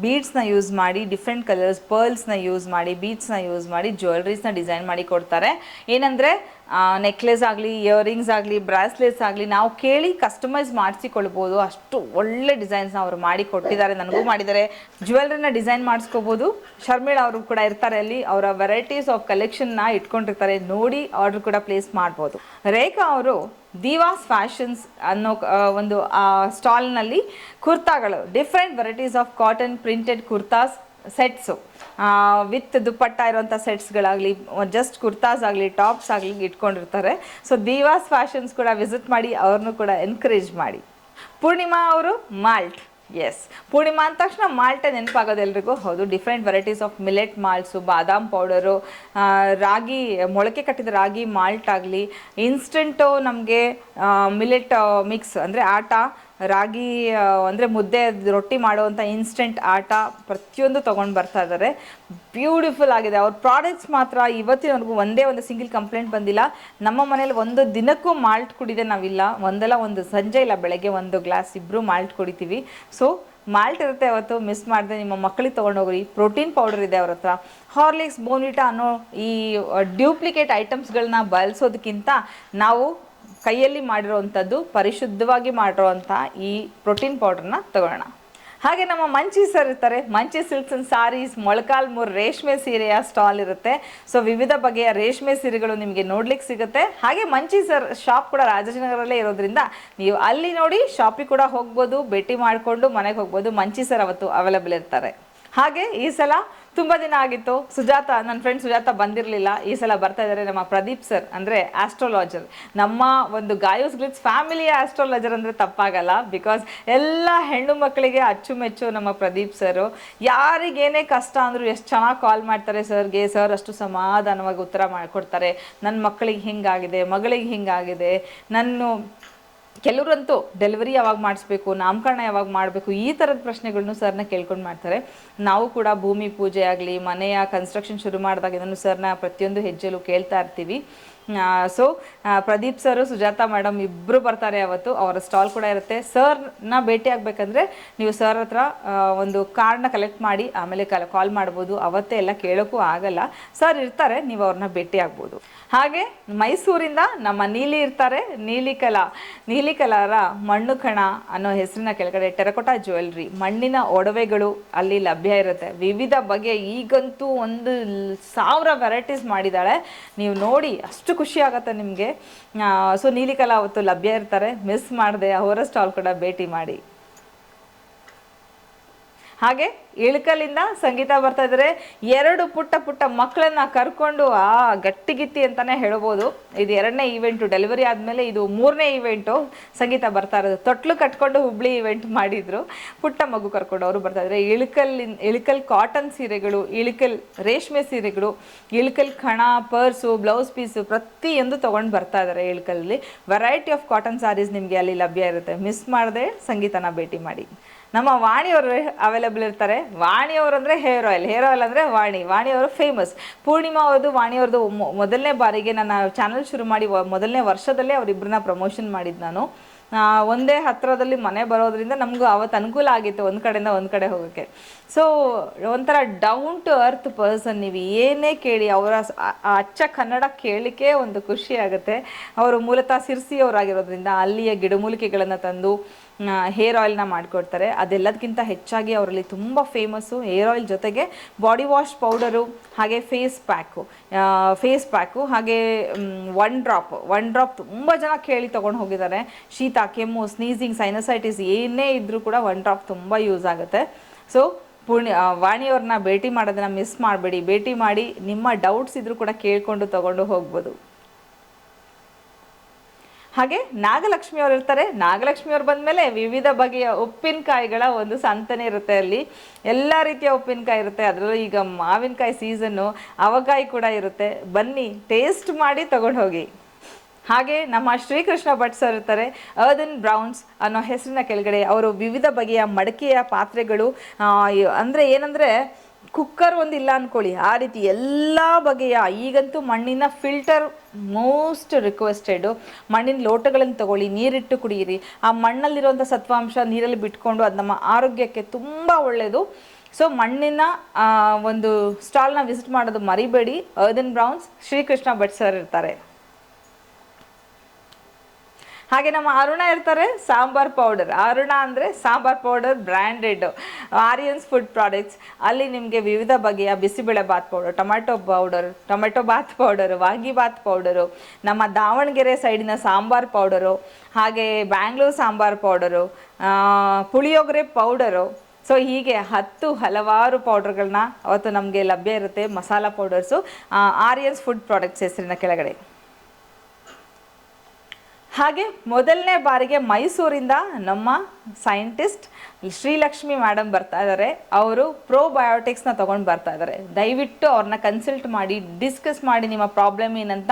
ಬೀಡ್ಸ್ನ ಯೂಸ್ ಮಾಡಿ ಡಿಫ್ರೆಂಟ್ ಕಲರ್ಸ್ ಪರ್ಲ್ಸ್ನ ಯೂಸ್ ಮಾಡಿ ಬೀಡ್ಸ್ನ ಯೂಸ್ ಮಾಡಿ ಜ್ಯುವೆಲ್ರೀಸ್ನ ಡಿಸೈನ್ ಮಾಡಿ ಕೊಡ್ತಾರೆ. ಏನಂದರೆ ನೆಕ್ಲೆಸ್ ಆಗಲಿ ಇಯರಿಂಗ್ಸ್ ಆಗಲಿ ಬ್ರಾಸ್ಲೆಟ್ಸ್ ಆಗಲಿ ನಾವು ಕೇಳಿ ಕಸ್ಟಮೈಸ್ ಮಾಡಿಸಿಕೊಳ್ಬೋದು. ಅಷ್ಟು ಒಳ್ಳೆ ಡಿಸೈನ್ಸ್ನ ಅವರು ಮಾಡಿ ಕೊಟ್ಟಿದ್ದಾರೆ, ನನಗೂ ಮಾಡಿದ್ದಾರೆ. ಜ್ಯುವೆಲ್ರಿನ ಡಿಸೈನ್ ಮಾಡಿಸ್ಕೋಬೋದು. ಶರ್ಮಿಳ ಅವರು ಕೂಡ ಇರ್ತಾರೆ ಅಲ್ಲಿ. ಅವರ ವೆರೈಟೀಸ್ ಆಫ್ ಕಲೆಕ್ಷನ್ನ ಇಟ್ಕೊಂಡಿರ್ತಾರೆ. ನೋಡಿ ಆರ್ಡರ್ ಕೂಡ ಪ್ಲೇಸ್ ಮಾಡ್ಬೋದು. ರೇಖಾ ಅವರು ದಿವಾಸ್ ಫ್ಯಾಷನ್ಸ್ ಅನ್ನೋ ಒಂದು ಸ್ಟಾಲ್ನಲ್ಲಿ ಕುರ್ತಾಗಳು different varieties of cotton printed kurtas sets with dupatta ಇರುವಂಥ ಸೆಟ್ಸ್ಗಳಾಗಲಿ ಜಸ್ಟ್ ಕುರ್ತಾಸ್ ಆಗಲಿ ಟಾಪ್ಸ್ ಆಗಲಿ ಇಟ್ಕೊಂಡಿರ್ತಾರೆ. ಸೊ ದಿವಾಸ್ ಫ್ಯಾಷನ್ಸ್ ಕೂಡ ವಿಸಿಟ್ ಮಾಡಿ ಅವ್ರನ್ನೂ ಕೂಡ ಎನ್ಕರೇಜ್ ಮಾಡಿ. ಪೂರ್ಣಿಮಾ ಅವರು ಮಾಲ್ಟ್ ಎಸ್ ಪೂರ್ಣಿಮಾ ಅಂದ ತಕ್ಷಣ ಮಾಲ್ಟೆ ನೆನಪಾಗೋದು ಎಲ್ರಿಗೂ. ಹೌದು different varieties of millet malts badam powder ರಾಗಿ, ಮೊಳಕೆ ಕಟ್ಟಿದ ರಾಗಿ ಮಾಲ್ಟ್ ಆಗಲಿ ಇನ್ಸ್ಟೆಂಟು ನಮಗೆ ಮಿಲೆಟ್ ಮಿಕ್ಸ್ ಅಂದರೆ ಆಟ ರಾಗಿ ಅಂದರೆ ಮುದ್ದೆ ರೊಟ್ಟಿ ಮಾಡುವಂಥ ಇನ್ಸ್ಟೆಂಟ್ ಆಟ ಪ್ರತಿಯೊಂದು ತೊಗೊಂಡು ಬರ್ತಾ ಇದ್ದಾರೆ ಬ್ಯೂಟಿಫುಲ್ ಆಗಿದೆ. ಅವ್ರ ಪ್ರಾಡಕ್ಟ್ಸ್ ಮಾತ್ರ ಇವತ್ತಿನವರೆಗೂ ಒಂದೇ ಒಂದು ಸಿಂಗಲ್ ಕಂಪ್ಲೇಂಟ್ ಬಂದಿಲ್ಲ. ನಮ್ಮ ಮನೇಲಿ ಒಂದು ದಿನಕ್ಕೂ ಮಾಲ್ಟ್ ಕುಡಿದೆ ನಾವಿಲ್ಲ. ಒಂದಲ್ಲ, ಒಂದು ಸಂಜೆ ಇಲ್ಲ, ಬೆಳಗ್ಗೆ ಒಂದು ಗ್ಲಾಸ್ ಇಬ್ಬರು ಮಾಲ್ಟ್ ಕುಡಿತೀವಿ. ಸೊ ಮಾಲ್ಟ್ ಇರುತ್ತೆ ಅವತ್ತು ಮಿಸ್ ಮಾಡಿದೆ. ನಿಮ್ಮ ಮಕ್ಕಳಿಗೆ ತೊಗೊಂಡೋಗ್ರಿ. ಪ್ರೋಟೀನ್ ಪೌಡರ್ ಇದೆ ಅವ್ರ ಹತ್ರ. ಹಾರ್ಲಿಕ್ಸ್ ಬೋನ್ವಿಟಾ ಅನ್ನೋ ಈ ಡ್ಯೂಪ್ಲಿಕೇಟ್ ಐಟಮ್ಸ್ಗಳನ್ನ ಬಳಸೋದಕ್ಕಿಂತ ನಾವು ಕೈಯಲ್ಲಿ ಮಾಡಿರುವಂಥದ್ದು, ಪರಿಶುದ್ಧವಾಗಿ ಮಾಡಿರುವಂಥ ಈ ಪ್ರೋಟೀನ್ ಪೌಡರ್ನ ತಗೊಳ್ಳೋಣ ಹಾಗೆ ನಮ್ಮ ಮಂಚಿ ಸರ್ ಇರ್ತಾರೆ. ಮಂಚಿ ಸಿಲ್ಕ್ಸ್ ಸಾರೀಸ್ ಮೊಳಕಾಲ್ಮೂರು ರೇಷ್ಮೆ ಸೀರೆಯ ಸ್ಟಾಲ್ ಇರುತ್ತೆ. ಸೊ, ವಿವಿಧ ಬಗೆಯ ರೇಷ್ಮೆ ಸೀರೆಗಳು ನಿಮಗೆ ನೋಡ್ಲಿಕ್ಕೆ ಸಿಗುತ್ತೆ. ಹಾಗೆ ಮಂಚಿ ಸರ್ ಶಾಪ್ ಕೂಡ ರಾಜಾಜಿನಗರಲ್ಲೇ ಇರೋದ್ರಿಂದ ನೀವು ಅಲ್ಲಿ ನೋಡಿ ಶಾಪಿಗೆ ಕೂಡ ಹೋಗ್ಬೋದು, ಭೇಟಿ ಮಾಡಿಕೊಂಡು ಮನೆಗೆ ಹೋಗ್ಬೋದು. ಮಂಚಿ ಸರ್ ಅವತ್ತು ಅವೈಲೇಬಲ್ ಇರ್ತಾರೆ. ಹಾಗೆ ಈ ಸಲ ತುಂಬ ದಿನ ಆಗಿತ್ತು. ಸುಜಾತ ನನ್ನ ಫ್ರೆಂಡ್ ಸುಜಾತ ಬಂದಿರಲಿಲ್ಲ. ಈ ಸಲ ಬರ್ತಾ ಇದ್ದಾರೆ ನಮ್ಮ ಪ್ರದೀಪ್ ಸರ್ ಅಂದರೆ ಆಸ್ಟ್ರೋಲಾಜರ್ ನಮ್ಮ ಒಂದು ಗಾಯೋಸ್ ಗ್ಲಿಟ್ಸ್ ಫ್ಯಾಮಿಲಿಯ ಆಸ್ಟ್ರೋಲಾಜರ್ ಅಂದರೆ ತಪ್ಪಾಗಲ್ಲ ಬಿಕಾಸ್ ಎಲ್ಲ ಹೆಣ್ಣು ಮಕ್ಕಳಿಗೆ ಅಚ್ಚುಮೆಚ್ಚು ನಮ್ಮ ಪ್ರದೀಪ್ ಸರು ಯಾರಿಗೇನೇ ಕಷ್ಟ ಅಂದರೂ ಎಷ್ಟು ಚೆನ್ನಾಗಿ ಕಾಲ್ ಮಾಡ್ತಾರೆ ಸರ್ಗೆ ಸರ್ ಅಷ್ಟು ಸಮಾಧಾನವಾಗಿ ಉತ್ತರ ಮಾಡಿಕೊಡ್ತಾರೆ. ನನ್ನ ಮಕ್ಕಳಿಗೆ ಹಿಂಗಾಗಿದೆ, ಮಗಳಿಗೆ ಹಿಂಗಾಗಿದೆ. ನನ್ನ ಕೆಲವರಂತೂ ಡೆಲಿವರಿ ಯಾವಾಗ ಮಾಡಿಸ್ಬೇಕು, ನಾಮಕರಣ ಯಾವಾಗ ಮಾಡಬೇಕು, ಈ ಥರದ ಪ್ರಶ್ನೆಗಳನ್ನು ಸರ್ನ ಕೇಳ್ಕೊಂಡು ಮಾಡ್ತಾರೆ. ನಾವು ಕೂಡ ಭೂಮಿ ಪೂಜೆ ಆಗಲಿ, ಮನೆಯ ಕನ್ಸ್ಟ್ರಕ್ಷನ್ ಶುರು ಮಾಡಿದಾಗ ಇದನ್ನು ಸರ್ನ ಪ್ರತಿಯೊಂದು ಹೆಜ್ಜೆಲೂ ಕೇಳ್ತಾ ಇರ್ತೀವಿ. So Pradeep sir, Sujata madam ಇಬ್ಬರು ಬರ್ತಾರೆ ಅವತ್ತು. ಅವರ ಸ್ಟಾಲ್ ಕೂಡ ಇರುತ್ತೆ. ಸರ್ನ ಭೇಟಿ ಆಗಬೇಕಂದ್ರೆ ನೀವು ಸರ್ ಹತ್ರ ಒಂದು ಕಾರ್ಡ್ನ ಕಲೆಕ್ಟ್ ಮಾಡಿ, ಆಮೇಲೆ ಕಲ ಮಾಡ್ಬೋದು. ಅವತ್ತೇ ಎಲ್ಲ ಕೇಳೋಕ್ಕೂ ಆಗಲ್ಲ. ಸರ್ ಇರ್ತಾರೆ, ನೀವು ಅವ್ರನ್ನ ಭೇಟಿ ಆಗ್ಬೋದು. ಹಾಗೆ ಮೈಸೂರಿಂದ ನಮ್ಮ ನೀಲಿ ಇರ್ತಾರೆ ನೀಲಿ ಕಲಾ ನೀಲಿ ಕಲಾರ ಮಣ್ಣು ಕಣ ಅನ್ನೋ ಹೆಸರಿನ ಕೆಳಗಡೆ ಟೆರಕೋಟಾ ಜ್ಯುವೆಲ್ರಿ. ಮಣ್ಣಿನ ಒಡವೆಗಳು ಅಲ್ಲಿ ಲಭ್ಯ ಇರುತ್ತೆ. ವಿವಿಧ ಬಗೆಯ ಈಗಂತೂ ಒಂದು ಸಾವಿರ ವೆರೈಟೀಸ್ ಮಾಡಿದ್ದಾಳೆ. ನೀವು ನೋಡಿ ಅಷ್ಟು ಖುಷಿ ಆಗುತ್ತೆ ನಿಮಗೆ. ಸೊ ನೀಲಿ ಕಲಾ ಅವತ್ತು ಲಭ್ಯ ಇರ್ತಾರೆ. ಮಿಸ್ ಮಾಡದೆ, ಅವರ ಸ್ಟಾಲ್ ಕೂಡ ಭೇಟಿ ಮಾಡಿ. ಹಾಗೆ ಇಳ್ಕಲಿಂದ ಸಂಗೀತ ಬರ್ತಾ ಇದ್ದಾರೆ. ಎರಡು ಪುಟ್ಟ ಪುಟ್ಟ ಮಕ್ಕಳನ್ನ ಕರ್ಕೊಂಡು ಆ ಗಟ್ಟಿಗಿತ್ತಿ ಅಂತಾನೆ ಹೇಳ್ಬೋದು. ಇದು ಎರಡನೇ ಈವೆಂಟು ಡೆಲಿವರಿ ಆದಮೇಲೆ ಇದು ಮೂರನೇ ಈವೆಂಟು ಸಂಗೀತ ಬರ್ತಾ ಇರೋದು. ತೊಟ್ಲು ಕಟ್ಕೊಂಡು ಹುಬ್ಳಿ ಈವೆಂಟ್ ಮಾಡಿದ್ರು. ಪುಟ್ಟ ಮಗು ಕರ್ಕೊಂಡು ಅವರು ಬರ್ತಾ ಇದ್ದಾರೆ. ಇಳ್ಕಲ್ಲಿನ್ ಇಳ್ಕಲ್ ಕಾಟನ್ ಸೀರೆಗಳು, ಇಳ್ಕಲ್ ರೇಷ್ಮೆ ಸೀರೆಗಳು, ಇಳ್ಕಲ್ ಕಣ ಪರ್ಸು ಬ್ಲೌಸ್ ಪೀಸು ಪ್ರತಿಯೊಂದು ತಗೊಂಡು ಬರ್ತಾ ಇದ್ದಾರೆ ಇಳ್ಕಲ್ಲಿ ವೆರೈಟಿ ಆಫ್ ಕಾಟನ್ ಸಾರೀಸ್ ನಿಮಗೆ ಅಲ್ಲಿ ಲಭ್ಯ ಇರುತ್ತೆ. ಮಿಸ್ ಮಾಡದೆ ಸಂಗೀತನ ಭೇಟಿ ಮಾಡಿ. ನಮ್ಮ ವಾಣಿಯವರು ಅವೈಲೇಬಲ್ ಇರ್ತಾರೆ. ವಾಣಿಯವರು ಅಂದರೆ ಹೇರ್ ಆಯಿಲ್ ಹೇರ್ ಆಯಿಲ್ ಅಂದರೆ ವಾಣಿ. ವಾಣಿಯವರು ಫೇಮಸ್ ಪೂರ್ಣಿಮಾ ಅವ್ರದ್ದು, ವಾಣಿಯವ್ರದ್ದು ಮೊದಲನೇ ಬಾರಿಗೆ ನನ್ನ ಚಾನಲ್ ಶುರು ಮಾಡಿ ಮೊದಲನೇ ವರ್ಷದಲ್ಲೇ ಅವರಿಬ್ಬರನ್ನ ಪ್ರಮೋಷನ್ ಮಾಡಿದ್ದು ನಾನು. ಒಂದೇ ಹತ್ತಿರದಲ್ಲಿ ಮನೆ ಬರೋದ್ರಿಂದ ನಮಗೂ ಅವತ್ತು ಅನುಕೂಲ ಆಗಿತ್ತು ಒಂದು ಕಡೆಯಿಂದ ಒಂದು ಕಡೆ ಹೋಗೋಕ್ಕೆ. ಸೊ ಒಂಥರ ಡೌನ್ ಟು ಅರ್ತ್ ಪರ್ಸನ್ ನೀವು ಏನೇ ಕೇಳಿ, ಅವರ ಅಚ್ಚ ಕನ್ನಡ ಕೇಳಲಿಕ್ಕೆ ಒಂದು ಖುಷಿ ಆಗುತ್ತೆ. ಅವರು ಮೂಲತಃ ಸಿರ್ಸಿಯವರಾಗಿರೋದ್ರಿಂದ ಅಲ್ಲಿಯ ಗಿಡಮೂಲಿಕೆಗಳನ್ನು ತಂದು ಹೇರ್ ಆಯಿಲ್ನ ಮಾಡಿಕೊಡ್ತಾರೆ. ಅದೆಲ್ಲದಕ್ಕಿಂತ ಹೆಚ್ಚಾಗಿ ಅವರಲ್ಲಿ ತುಂಬ ಫೇಮಸ್ಸು ಹೇರ್ ಆಯಿಲ್ ಜೊತೆಗೆ ಬಾಡಿ ವಾಶ್ ಪೌಡರು ಹಾಗೆ ಫೇಸ್ ಪ್ಯಾಕು ಫೇಸ್ ಪ್ಯಾಕು ಹಾಗೆ ಒನ್ ಡ್ರಾಪ್ ಒನ್ ಡ್ರಾಪ್ ತುಂಬ ಜನ ಕೇಳಿ ತೊಗೊಂಡು ಹೋಗಿದ್ದಾರೆ. ಶೀತ, ಕೆಮ್ಮು ಸ್ನೀಸಿಂಗ್ ಸೈನಸೈಟಿಸ್ ಏನೇ ಇದ್ದರೂ ಕೂಡ ಒನ್ ಡ್ರಾಪ್ ತುಂಬ ಯೂಸ್ ಆಗುತ್ತೆ. ಸೊ ಪೂರ್ಣಿ ಆ, ವಾಣಿಯವ್ರನ್ನ ಭೇಟಿ ಮಾಡೋದನ್ನ ಮಿಸ್ ಮಾಡಬೇಡಿ. ಭೇಟಿ ಮಾಡಿ ನಿಮ್ಮ ಡೌಟ್ಸ್ ಇದ್ರೂ ಕೂಡ ಕೇಳಿಕೊಂಡು ತಗೊಂಡು ಹೋಗ್ಬೋದು. ಹಾಗೆ ನಾಗಲಕ್ಷ್ಮಿ ಅವ್ರು ಇರ್ತಾರೆ. ನಾಗಲಕ್ಷ್ಮಿ ಅವ್ರು ಬಂದಮೇಲೆ ವಿವಿಧ ಬಗೆಯ ಉಪ್ಪಿನಕಾಯಿಗಳ ಒಂದು ಸಂತನೆ ಇರುತ್ತೆ ಅಲ್ಲಿ. ಎಲ್ಲ ರೀತಿಯ ಉಪ್ಪಿನಕಾಯಿ ಇರುತ್ತೆ. ಅದರಲ್ಲೂ ಈಗ ಮಾವಿನಕಾಯಿ ಸೀಸನ್ನು ಅವಕಾಯಿ ಕೂಡ ಇರುತ್ತೆ. ಬನ್ನಿ ಟೇಸ್ಟ್ ಮಾಡಿ ತಗೊಂಡು ಹೋಗಿ. ಹಾಗೆ ನಮ್ಮ ಶ್ರೀಕೃಷ್ಣ ಭಟ್ ಸರ್ ಇರ್ತಾರೆ ಅರ್ದನ್ ಬ್ರೌನ್ಸ್ ಅನ್ನೋ ಹೆಸರಿನ ಕೆಳಗಡೆ ಅವರು ವಿವಿಧ ಬಗೆಯ ಮಡಕೆಯ ಪಾತ್ರೆಗಳು ಅಂದರೆ ಏನಂದರೆ ಕುಕ್ಕರ್ ಒಂದು ಇಲ್ಲ ಅಂದ್ಕೊಳ್ಳಿ ಆ ರೀತಿ ಎಲ್ಲ ಬಗೆಯ, ಈಗಂತೂ ಮಣ್ಣಿನ ಫಿಲ್ಟರ್ ಮೋಸ್ಟ್ ರಿಕ್ವೆಸ್ಟೆಡು ಮಣ್ಣಿನ ಲೋಟಗಳನ್ನು ತಗೊಳ್ಳಿ, ನೀರಿಟ್ಟು ಕುಡಿಯಿರಿ. ಆ ಮಣ್ಣಲ್ಲಿರುವಂಥ ಸತ್ವಾಂಶ ನೀರಲ್ಲಿ ಬಿಟ್ಕೊಂಡು ಅದು ನಮ್ಮ ಆರೋಗ್ಯಕ್ಕೆ ತುಂಬ ಒಳ್ಳೆಯದು ಸೊ ಮಣ್ಣಿನ ಒಂದು ಸ್ಟಾಲ್ನ ವಿಸಿಟ್ ಮಾಡೋದು ಮರಿಬೇಡಿ. Earthen Browns Srikrishna Bhat sir ಇರ್ತಾರೆ. ಹಾಗೆ ನಮ್ಮ ಅರುಣ ಇರ್ತಾರೆ, ಸಾಂಬಾರ್ ಪೌಡರ್ ಅರುಣ ಅಂದರೆ sambar powder branded Aryans food products ಅಲ್ಲಿ ನಿಮಗೆ ವಿವಿಧ ಬಗೆಯ bisibele bath powder tomato powder tomato bath powder vangi bath powder ನಮ್ಮ ದಾವಣಗೆರೆ ಸೈಡಿನ ಸಾಂಬಾರ್ ಪೌಡರು ಹಾಗೆ Bangalore sambar powder puliyogare powder so ಹೀಗೆ ಹತ್ತು ಹಲವಾರು ಪೌಡರ್ಗಳನ್ನ ಅವತ್ತು ನಮಗೆ ಲಭ್ಯ ಇರುತ್ತೆ masala powders Aryans food products ಹೆಸರಿನ ಕೆಳಗಡೆ. ಹಾಗೆ ಮೊದಲನೇ ಬಾರಿಗೆ ಮೈಸೂರಿಂದ ನಮ್ಮ ಸೈಂಟಿಸ್ಟ್ ಶ್ರೀಲಕ್ಷ್ಮಿ ಮೇಡಮ್ ಬರ್ತಾ ಇದ್ದಾರೆ ಅವರು ಪ್ರೋಬಯೋಟಿಕ್ಸ್ನ ತೊಗೊಂಡು ಬರ್ತಾ ಇದ್ದಾರೆ ದಯವಿಟ್ಟು ಅವ್ರನ್ನ ಕನ್ಸಲ್ಟ್ ಮಾಡಿ ಡಿಸ್ಕಸ್ ಮಾಡಿ ನಿಮ್ಮ ಪ್ರಾಬ್ಲಮ್ ಏನಂತ.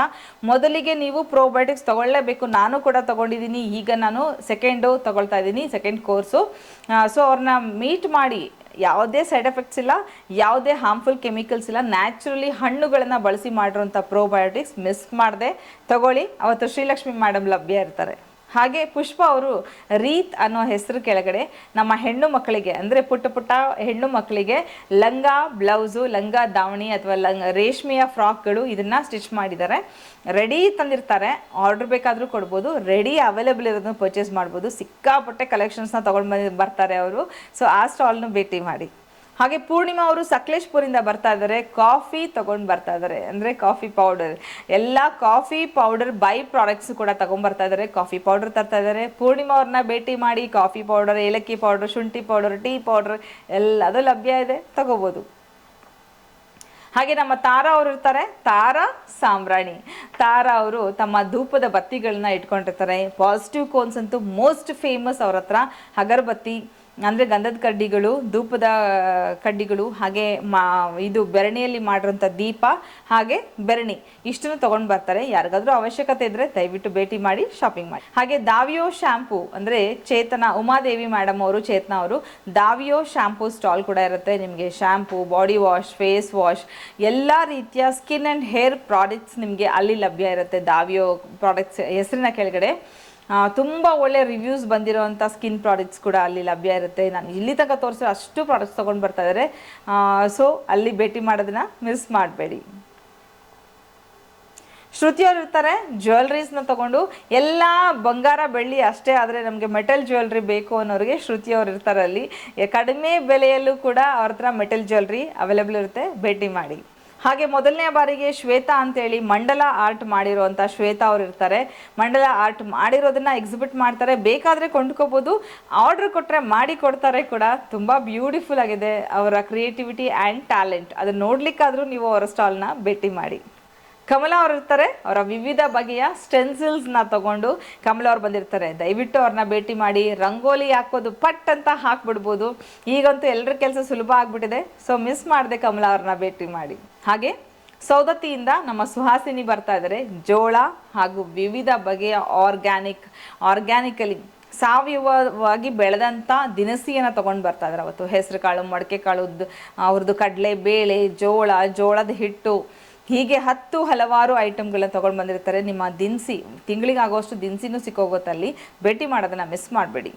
ಮೊದಲಿಗೆ ನೀವು ಪ್ರೋಬಯೋಟಿಕ್ಸ್ ತೊಗೊಳ್ಳೇಬೇಕು. ನಾನು ಕೂಡ ತೊಗೊಂಡಿದ್ದೀನಿ. ಈಗ ನಾನು ಸೆಕೆಂಡು ತೊಗೊಳ್ತಾ ಇದ್ದೀನಿ ಸೆಕೆಂಡ್ ಕೋರ್ಸು ಸೊ ಅವ್ರನ್ನ ಮೀಟ್ ಮಾಡಿ ಯಾವುದೇ ಸೈಡ್ ಎಫೆಕ್ಟ್ಸ್ ಇಲ್ಲ, ಯಾವುದೇ ಹಾರ್ಮ್ಫುಲ್ ಕೆಮಿಕಲ್ಸ್ ಇಲ್ಲ. ನ್ಯಾಚುರಲಿ ಹಣ್ಣುಗಳನ್ನು ಬಳಸಿ ಮಾಡಿರುವಂಥ ಪ್ರೋಬಯೋಟಿಕ್ಸ್ ಮಿಸ್ ಮಾಡದೆ. ತಗೊಳ್ಳಿ, ಅವತ್ತು ಶ್ರೀಲಕ್ಷ್ಮಿ ಮೇಡಮ್ ಲಭ್ಯ ಇರ್ತಾರೆ. ಹಾಗೆ ಪುಷ್ಪ ಅವರು ರೀತ್ ಅನ್ನೋ ಹೆಸರು ಕೆಳಗಡೆ ನಮ್ಮ ಹೆಣ್ಣು ಮಕ್ಕಳಿಗೆ, ಅಂದರೆ ಪುಟ್ಟ ಪುಟ್ಟ ಹೆಣ್ಣು ಮಕ್ಕಳಿಗೆ ಲಂಗ ಬ್ಲೌಸು, ಲಂಗ ದಾವಣಿ ಅಥವಾ ಲಂಗ ರೇಷ್ಮೆಯ ಫ್ರಾಕ್ಗಳು ಇದನ್ನು ಸ್ಟಿಚ್ ಮಾಡಿದ್ದಾರೆ. ರೆಡಿ ತಂದಿರ್ತಾರೆ, ಆರ್ಡ್ರ್ ಬೇಕಾದರೂ ಕೊಡ್ಬೋದು. ರೆಡಿ ಅವೈಲೇಬಲ್ ಇರೋದನ್ನು ಪರ್ಚೇಸ್ ಮಾಡ್ಬೋದು. ಸಿಕ್ಕಾಪಟ್ಟೆ ಕಲೆಕ್ಷನ್ಸ್ನ ತೊಗೊಂಡು ಬಂದು, ಬರ್ತಾರೆ ಅವರು. ಸೊ ಆ ಸ್ಟಾಲ್ನು ಭೇಟಿ ಮಾಡಿ. ಹಾಗೆ ಪೂರ್ಣಿಮಾ ಅವರು ಸಕಲೇಶ್ಪುರಿಂದ ಬರ್ತಾ ಇದ್ದಾರೆ. ಕಾಫಿ ತಗೊಂಡು ಬರ್ತಾ ಇದ್ದಾರೆ. ಅಂದರೆ ಕಾಫಿ ಪೌಡರ್ ಎಲ್ಲ ಕಾಫಿ ಪೌಡರ್ ಬೈ ಪ್ರಾಡಕ್ಟ್ಸ್ ಕೂಡ ಬರ್ತಾ ಇದ್ದಾರೆ. ಕಾಫಿ ಪೌಡರ್ ತರ್ತಾ ಇದ್ದಾರೆ. ಪೂರ್ಣಿಮಾ ಅವ್ರನ್ನ ಭೇಟಿ ಮಾಡಿ ಕಾಫಿ ಪೌಡರ್ ಏಲಕ್ಕಿ ಪೌಡರ್ ಶುಂಠಿ ಪೌಡರ್ ಟೀ ಪೌಡರ್ ಎಲ್ಲದೂ ಲಭ್ಯ ಇದೆ. ತಗೋಬೋದು. ಹಾಗೆ ನಮ್ಮ ತಾರಾ ಅವರು ಇರ್ತಾರೆ. ತಾರಾ ಸಾಂಬ್ರಾಣಿ ತಾರಾ ಅವರು ತಮ್ಮ ಧೂಪದ ಬತ್ತಿಗಳನ್ನ ಇಟ್ಕೊಂಡಿರ್ತಾರೆ. ಪಾಸಿಟಿವ್ ಕೋನ್ಸ್ ಅಂತೂ ಮೋಸ್ಟ್ ಫೇಮಸ್ ಅವ್ರ ಹತ್ರ. ಅಗರಬತ್ತಿ ಅಂದರೆ ಗಂಧದ ಕಡ್ಡಿಗಳು, ಧೂಪದ ಕಡ್ಡಿಗಳು, ಹಾಗೆ ಮಾ, ಇದು ಬೆರಣಿಯಲ್ಲಿ ಮಾಡಿರೋಂಥ ದೀಪ, ಹಾಗೆ ಬೆರಣಿ ಇಷ್ಟನ್ನು ತೊಗೊಂಡು ಬರ್ತಾರೆ. ಯಾರಿಗಾದರೂ ಅವಶ್ಯಕತೆ ಇದ್ದರೆ ದಯವಿಟ್ಟು ಭೇಟಿ ಮಾಡಿ ಶಾಪಿಂಗ್ ಮಾಡಿ. ಹಾಗೆ ದಾವಿಯೋ ಶ್ಯಾಂಪು ಅಂದರೆ ಚೇತನ, ಉಮಾದೇವಿ ಮೇಡಮ್ ಅವರು, ಚೇತನ ಅವರು ದಾವಿಯೋ ಶ್ಯಾಂಪು ಸ್ಟಾಲ್ ಕೂಡ ಇರುತ್ತೆ. ನಿಮಗೆ shampoo body wash face wash ಎಲ್ಲ ರೀತಿಯ ಸ್ಕಿನ್ ಆ್ಯಂಡ್ ಹೇರ್ ಪ್ರಾಡಕ್ಟ್ಸ್ ನಿಮಗೆ ಅಲ್ಲಿ ಲಭ್ಯ ಇರುತ್ತೆ. ದಾವಿಯೋ ಪ್ರಾಡಕ್ಟ್ಸ್ ಹೆಸರಿನ ಕೆಳಗಡೆ. ತುಂಬ ಒಳ್ಳೆ ರಿವ್ಯೂಸ್ ಬಂದಿರೋವಂಥ ಸ್ಕಿನ್ ಪ್ರಾಡಕ್ಟ್ಸ್ ಕೂಡ ಅಲ್ಲಿ ಲಭ್ಯ ಇರುತ್ತೆ. ನಾನು ಇಲ್ಲಿ ತನಕ ತೋರಿಸೋ ಅಷ್ಟು ಪ್ರಾಡಕ್ಟ್ಸ್ ತೊಗೊಂಡು ಬರ್ತಾ ಇದ್ದಾರೆ ಸೊ ಅಲ್ಲಿ ಭೇಟಿ ಮಾಡೋದನ್ನ ಮಿಸ್ ಮಾಡಬೇಡಿ. ಶ್ರುತಿಯವರು ಇರ್ತಾರೆ ಜ್ಯುವೆಲ್ರೀಸ್ನ ತಗೊಂಡು ಎಲ್ಲ ಬಂಗಾರ ಬೆಳ್ಳಿ ಅಷ್ಟೇ ಆದರೆ ನಮಗೆ ಮೆಟಲ್ ಜ್ಯುವೆಲ್ರಿ ಬೇಕು ಅನ್ನೋರಿಗೆ ಶ್ರುತಿಯವರು ಇರ್ತಾರೆ ಅಲ್ಲಿ. ಕಡಿಮೆ ಬೆಲೆಯಲ್ಲೂ ಕೂಡ ಅವ್ರ ಮೆಟಲ್ ಜ್ಯುವೆಲ್ರಿ ಅವೈಲೇಬಲ್ ಇರುತ್ತೆ. ಭೇಟಿ ಮಾಡಿ. ಹಾಗೆ ಮೊದಲನೇ ಬಾರಿಗೆ ಶ್ವೇತಾ ಅಂತೇಳಿ ಮಂಡಲ ಆರ್ಟ್ ಮಾಡಿರುವಂಥ ಶ್ವೇತಾ ಅವ್ರು ಇರ್ತಾರೆ. ಮಂಡಲ ಆರ್ಟ್ ಮಾಡಿರೋದನ್ನ ಎಕ್ಸಿಬಿಟ್ ಮಾಡ್ತಾರೆ. ಬೇಕಾದರೆ ಕೊಂಡ್ಕೋಬೋದು. ಆರ್ಡ್ರ್ ಕೊಟ್ಟರೆ ಮಾಡಿ ಕೊಡ್ತಾರೆ ಕೂಡ. ತುಂಬ ಬ್ಯೂಟಿಫುಲ್ ಆಗಿದೆ ಅವರ ಕ್ರಿಯೇಟಿವಿಟಿ ಆ್ಯಂಡ್ ಟ್ಯಾಲೆಂಟ್ ಅದನ್ನ ನೋಡ್ಲಿಕ್ಕಾದ್ರೂ ನೀವು ಅವರ ಸ್ಟಾಲ್ನ ಭೇಟಿ ಮಾಡಿ. ಕಮಲ ಅವ್ರು ಇರ್ತಾರೆ. ಅವರ ವಿವಿಧ ಬಗೆಯ ಸ್ಟೆನ್ಸಿಲ್ಸ್ನ ತಗೊಂಡು ಕಮಲ ಅವ್ರು ಬಂದಿರ್ತಾರೆ. ದಯವಿಟ್ಟು ಅವ್ರನ್ನ ಭೇಟಿ ಮಾಡಿ, ರಂಗೋಲಿ ಹಾಕೋದು ಪಟ್ ಅಂತ ಹಾಕ್ಬಿಡ್ಬೋದು. ಈಗಂತೂ ಎಲ್ಲರ ಕೆಲಸ ಸುಲಭ ಆಗಿಬಿಟ್ಟಿದೆ. ಸೊ ಮಿಸ್ ಮಾಡಿದೆ ಕಮಲ ಅವ್ರನ್ನ ಭೇಟಿ ಮಾಡಿ. ಹಾಗೆ ಸೌದತ್ತಿಯಿಂದ ನಮ್ಮ ಸುಹಾಸಿನಿ ಬರ್ತಾ ಇದ್ದಾರೆ ಜೋಳ ಹಾಗೂ ವಿವಿಧ ಬಗೆಯ ಆರ್ಗ್ಯಾನಿಕ್ ಆರ್ಗ್ಯಾನಿಕಲಿ ಸಾವಯವವಾಗಿ ಬೆಳೆದಂಥ ದಿನಸಿಯನ್ನು ತೊಗೊಂಡು ಬರ್ತಾ ಇದ್ದಾರೆ ಅವತ್ತು. ಹೆಸರು ಕಾಳು ಮೊಳಕೆ ಕಾಳು ಅವ್ರದ್ದು ಕಡಲೆ, ಬೇಳೆ, ಜೋಳ, ಜೋಳದ ಹಿಟ್ಟು ಹೀಗೆ ಹತ್ತು ಹಲವಾರು ಐಟಮ್ಗಳನ್ನ ತಗೊಂಡು ಬಂದಿರ್ತಾರೆ. ನಿಮ್ಮ ದಿನಸಿ ತಿಂಗಳಿಗೆ ಆಗೋಷ್ಟು ದಿನಸಿನೂ ಸಿಕ್ಕೋಗುತ್ತಲ್ಲಿ ಭೇಟಿ ಮಾಡೋದನ್ನ ಮಿಸ್ ಮಾಡಬೇಡಿ.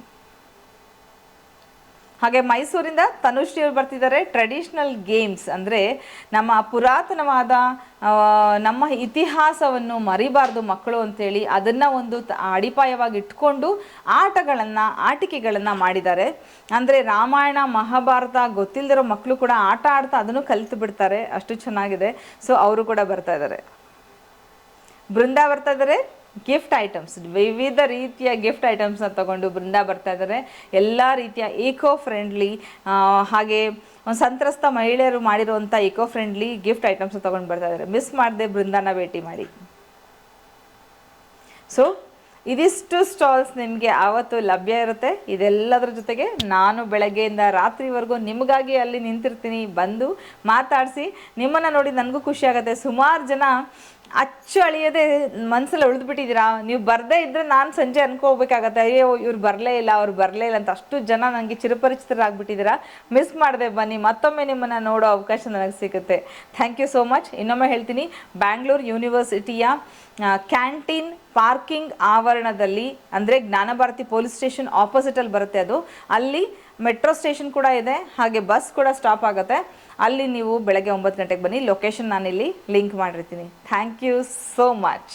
ಹಾಗೆ ಮೈಸೂರಿಂದ ತನುಶ್ರೀ ಅವರು ಬರ್ತಿದ್ದಾರೆ. ಟ್ರೆಡಿಷ್ನಲ್ ಗೇಮ್ಸ್ ಅಂದರೆ ನಮ್ಮ ಪುರಾತನವಾದ ನಮ್ಮ ಇತಿಹಾಸವನ್ನು ಮರಿಬಾರ್ದು ಮಕ್ಕಳು ಅಂತೇಳಿ ಅದನ್ನು ಒಂದು ಅಡಿಪಾಯವಾಗಿ ಇಟ್ಕೊಂಡು ಆಟಗಳನ್ನು, ಆಟಿಕೆಗಳನ್ನು ಮಾಡಿದ್ದಾರೆ. ಅಂದರೆ ರಾಮಾಯಣ, ಮಹಾಭಾರತ ಗೊತ್ತಿಲ್ಲದಿರೋ ಮಕ್ಕಳು ಕೂಡ ಆಟ ಆಡ್ತಾ ಅದನ್ನು ಕಲಿತು ಬಿಡ್ತಾರೆ. ಅಷ್ಟು ಚೆನ್ನಾಗಿದೆ. ಸೊ ಅವರು ಕೂಡ ಬರ್ತಾ ಇದ್ದಾರೆ. ಬೃಂದ ಬರ್ತಾ ಇದ್ದಾರೆ. ಗಿಫ್ಟ್ ಐಟಮ್ಸ್ ವಿವಿಧ ರೀತಿಯ ಗಿಫ್ಟ್ ಐಟಮ್ಸ್ನ ತಗೊಂಡು ಬೃಂದ ಬರ್ತಾ ಇದ್ದಾರೆ. ಎಲ್ಲ ರೀತಿಯ ಈಕೋ ಫ್ರೆಂಡ್ಲಿ ಹಾಗೆ ಒಂದು ಸಂತ್ರಸ್ತ ಮಹಿಳೆಯರು ಮಾಡಿರುವಂಥ ಈಕೋ ಫ್ರೆಂಡ್ಲಿ ಗಿಫ್ಟ್ ಐಟಮ್ಸ್ನ ತಗೊಂಡು ಬರ್ತಾ ಇದ್ದಾರೆ. ಮಿಸ್ ಮಾಡದೆ ಬೃಂದಾನ ಭೇಟಿ ಮಾಡಿ. ಸೊ ಇದಿಷ್ಟು ಸ್ಟಾಲ್ಸ್ ನಿಮಗೆ ಆವತ್ತು ಲಭ್ಯ ಇರುತ್ತೆ. ಇದೆಲ್ಲದರ ಜೊತೆಗೆ ನಾನು ಬೆಳಗ್ಗೆಯಿಂದ ರಾತ್ರಿವರೆಗೂ ನಿಮಗಾಗಿ ಅಲ್ಲಿ ನಿಂತಿರ್ತೀನಿ. ಬಂದು ಮಾತಾಡಿಸಿ. ನಿಮ್ಮನ್ನು ನೋಡಿ ನನಗೂ ಖುಷಿ ಆಗುತ್ತೆ. ಸುಮಾರು ಜನ ಅಚ್ಚು ಅಳಿಯದೆ ಮನಸ್ಸಲ್ಲಿ ಉಳಿದ್ಬಿಟ್ಟಿದ್ದೀರಾ? ನೀವು ಬರದೇ ಇದ್ರೆ ನಾನು ಸಂಜೆ ಅನ್ಕೋಬೇಕಾಗತ್ತೆ. ಅಯ್ಯೋ, ಇವ್ರು ಬರಲೇ ಇಲ್ಲ, ಅವ್ರು ಬರಲೇ ಇಲ್ಲ ಅಂತ ಅಷ್ಟು ಜನ ನನಗೆ ಚಿರಪರಿಚಿತರಾಗ್ಬಿಟ್ಟಿದ್ದೀರಾ? ಮಿಸ್ ಮಾಡದೆ ಬನ್ನಿ, ಮತ್ತೊಮ್ಮೆ ನಿಮ್ಮನ್ನು ನೋಡೋ ಅವಕಾಶ ನನಗೆ ಸಿಗುತ್ತೆ. ಥ್ಯಾಂಕ್ ಯು ಸೋ ಮಚ್ ಇನ್ನೊಮ್ಮೆ ಹೇಳ್ತೀನಿ ಬ್ಯಾಂಗ್ಳೂರ್ ಯೂನಿವರ್ಸಿಟಿಯ ಕ್ಯಾಂಟೀನ್ ಪಾರ್ಕಿಂಗ್ ಆವರಣದಲ್ಲಿ, ಅಂದರೆ ಜ್ಞಾನಭಾರತಿ ಪೊಲೀಸ್ ಸ್ಟೇಷನ್ ಆಪೋಸಿಟಲ್ಲಿ ಬರುತ್ತೆ ಅದು. ಅಲ್ಲಿ ಮೆಟ್ರೋ ಸ್ಟೇಷನ್ ಕೂಡ ಇದೆ, ಹಾಗೆ ಬಸ್ ಕೂಡ ಸ್ಟಾಪ್ ಆಗುತ್ತೆ. ಅಲ್ಲಿ ನೀವು ಬೆಳಗ್ಗೆ ಒಂಬತ್ತು ಗಂಟೆಗೆ ಬನ್ನಿ. ಲೊಕೇಶನ್ ನಾನಿಲ್ಲಿ ಲಿಂಕ್ ಮಾಡಿರ್ತೀನಿ. Thank you so much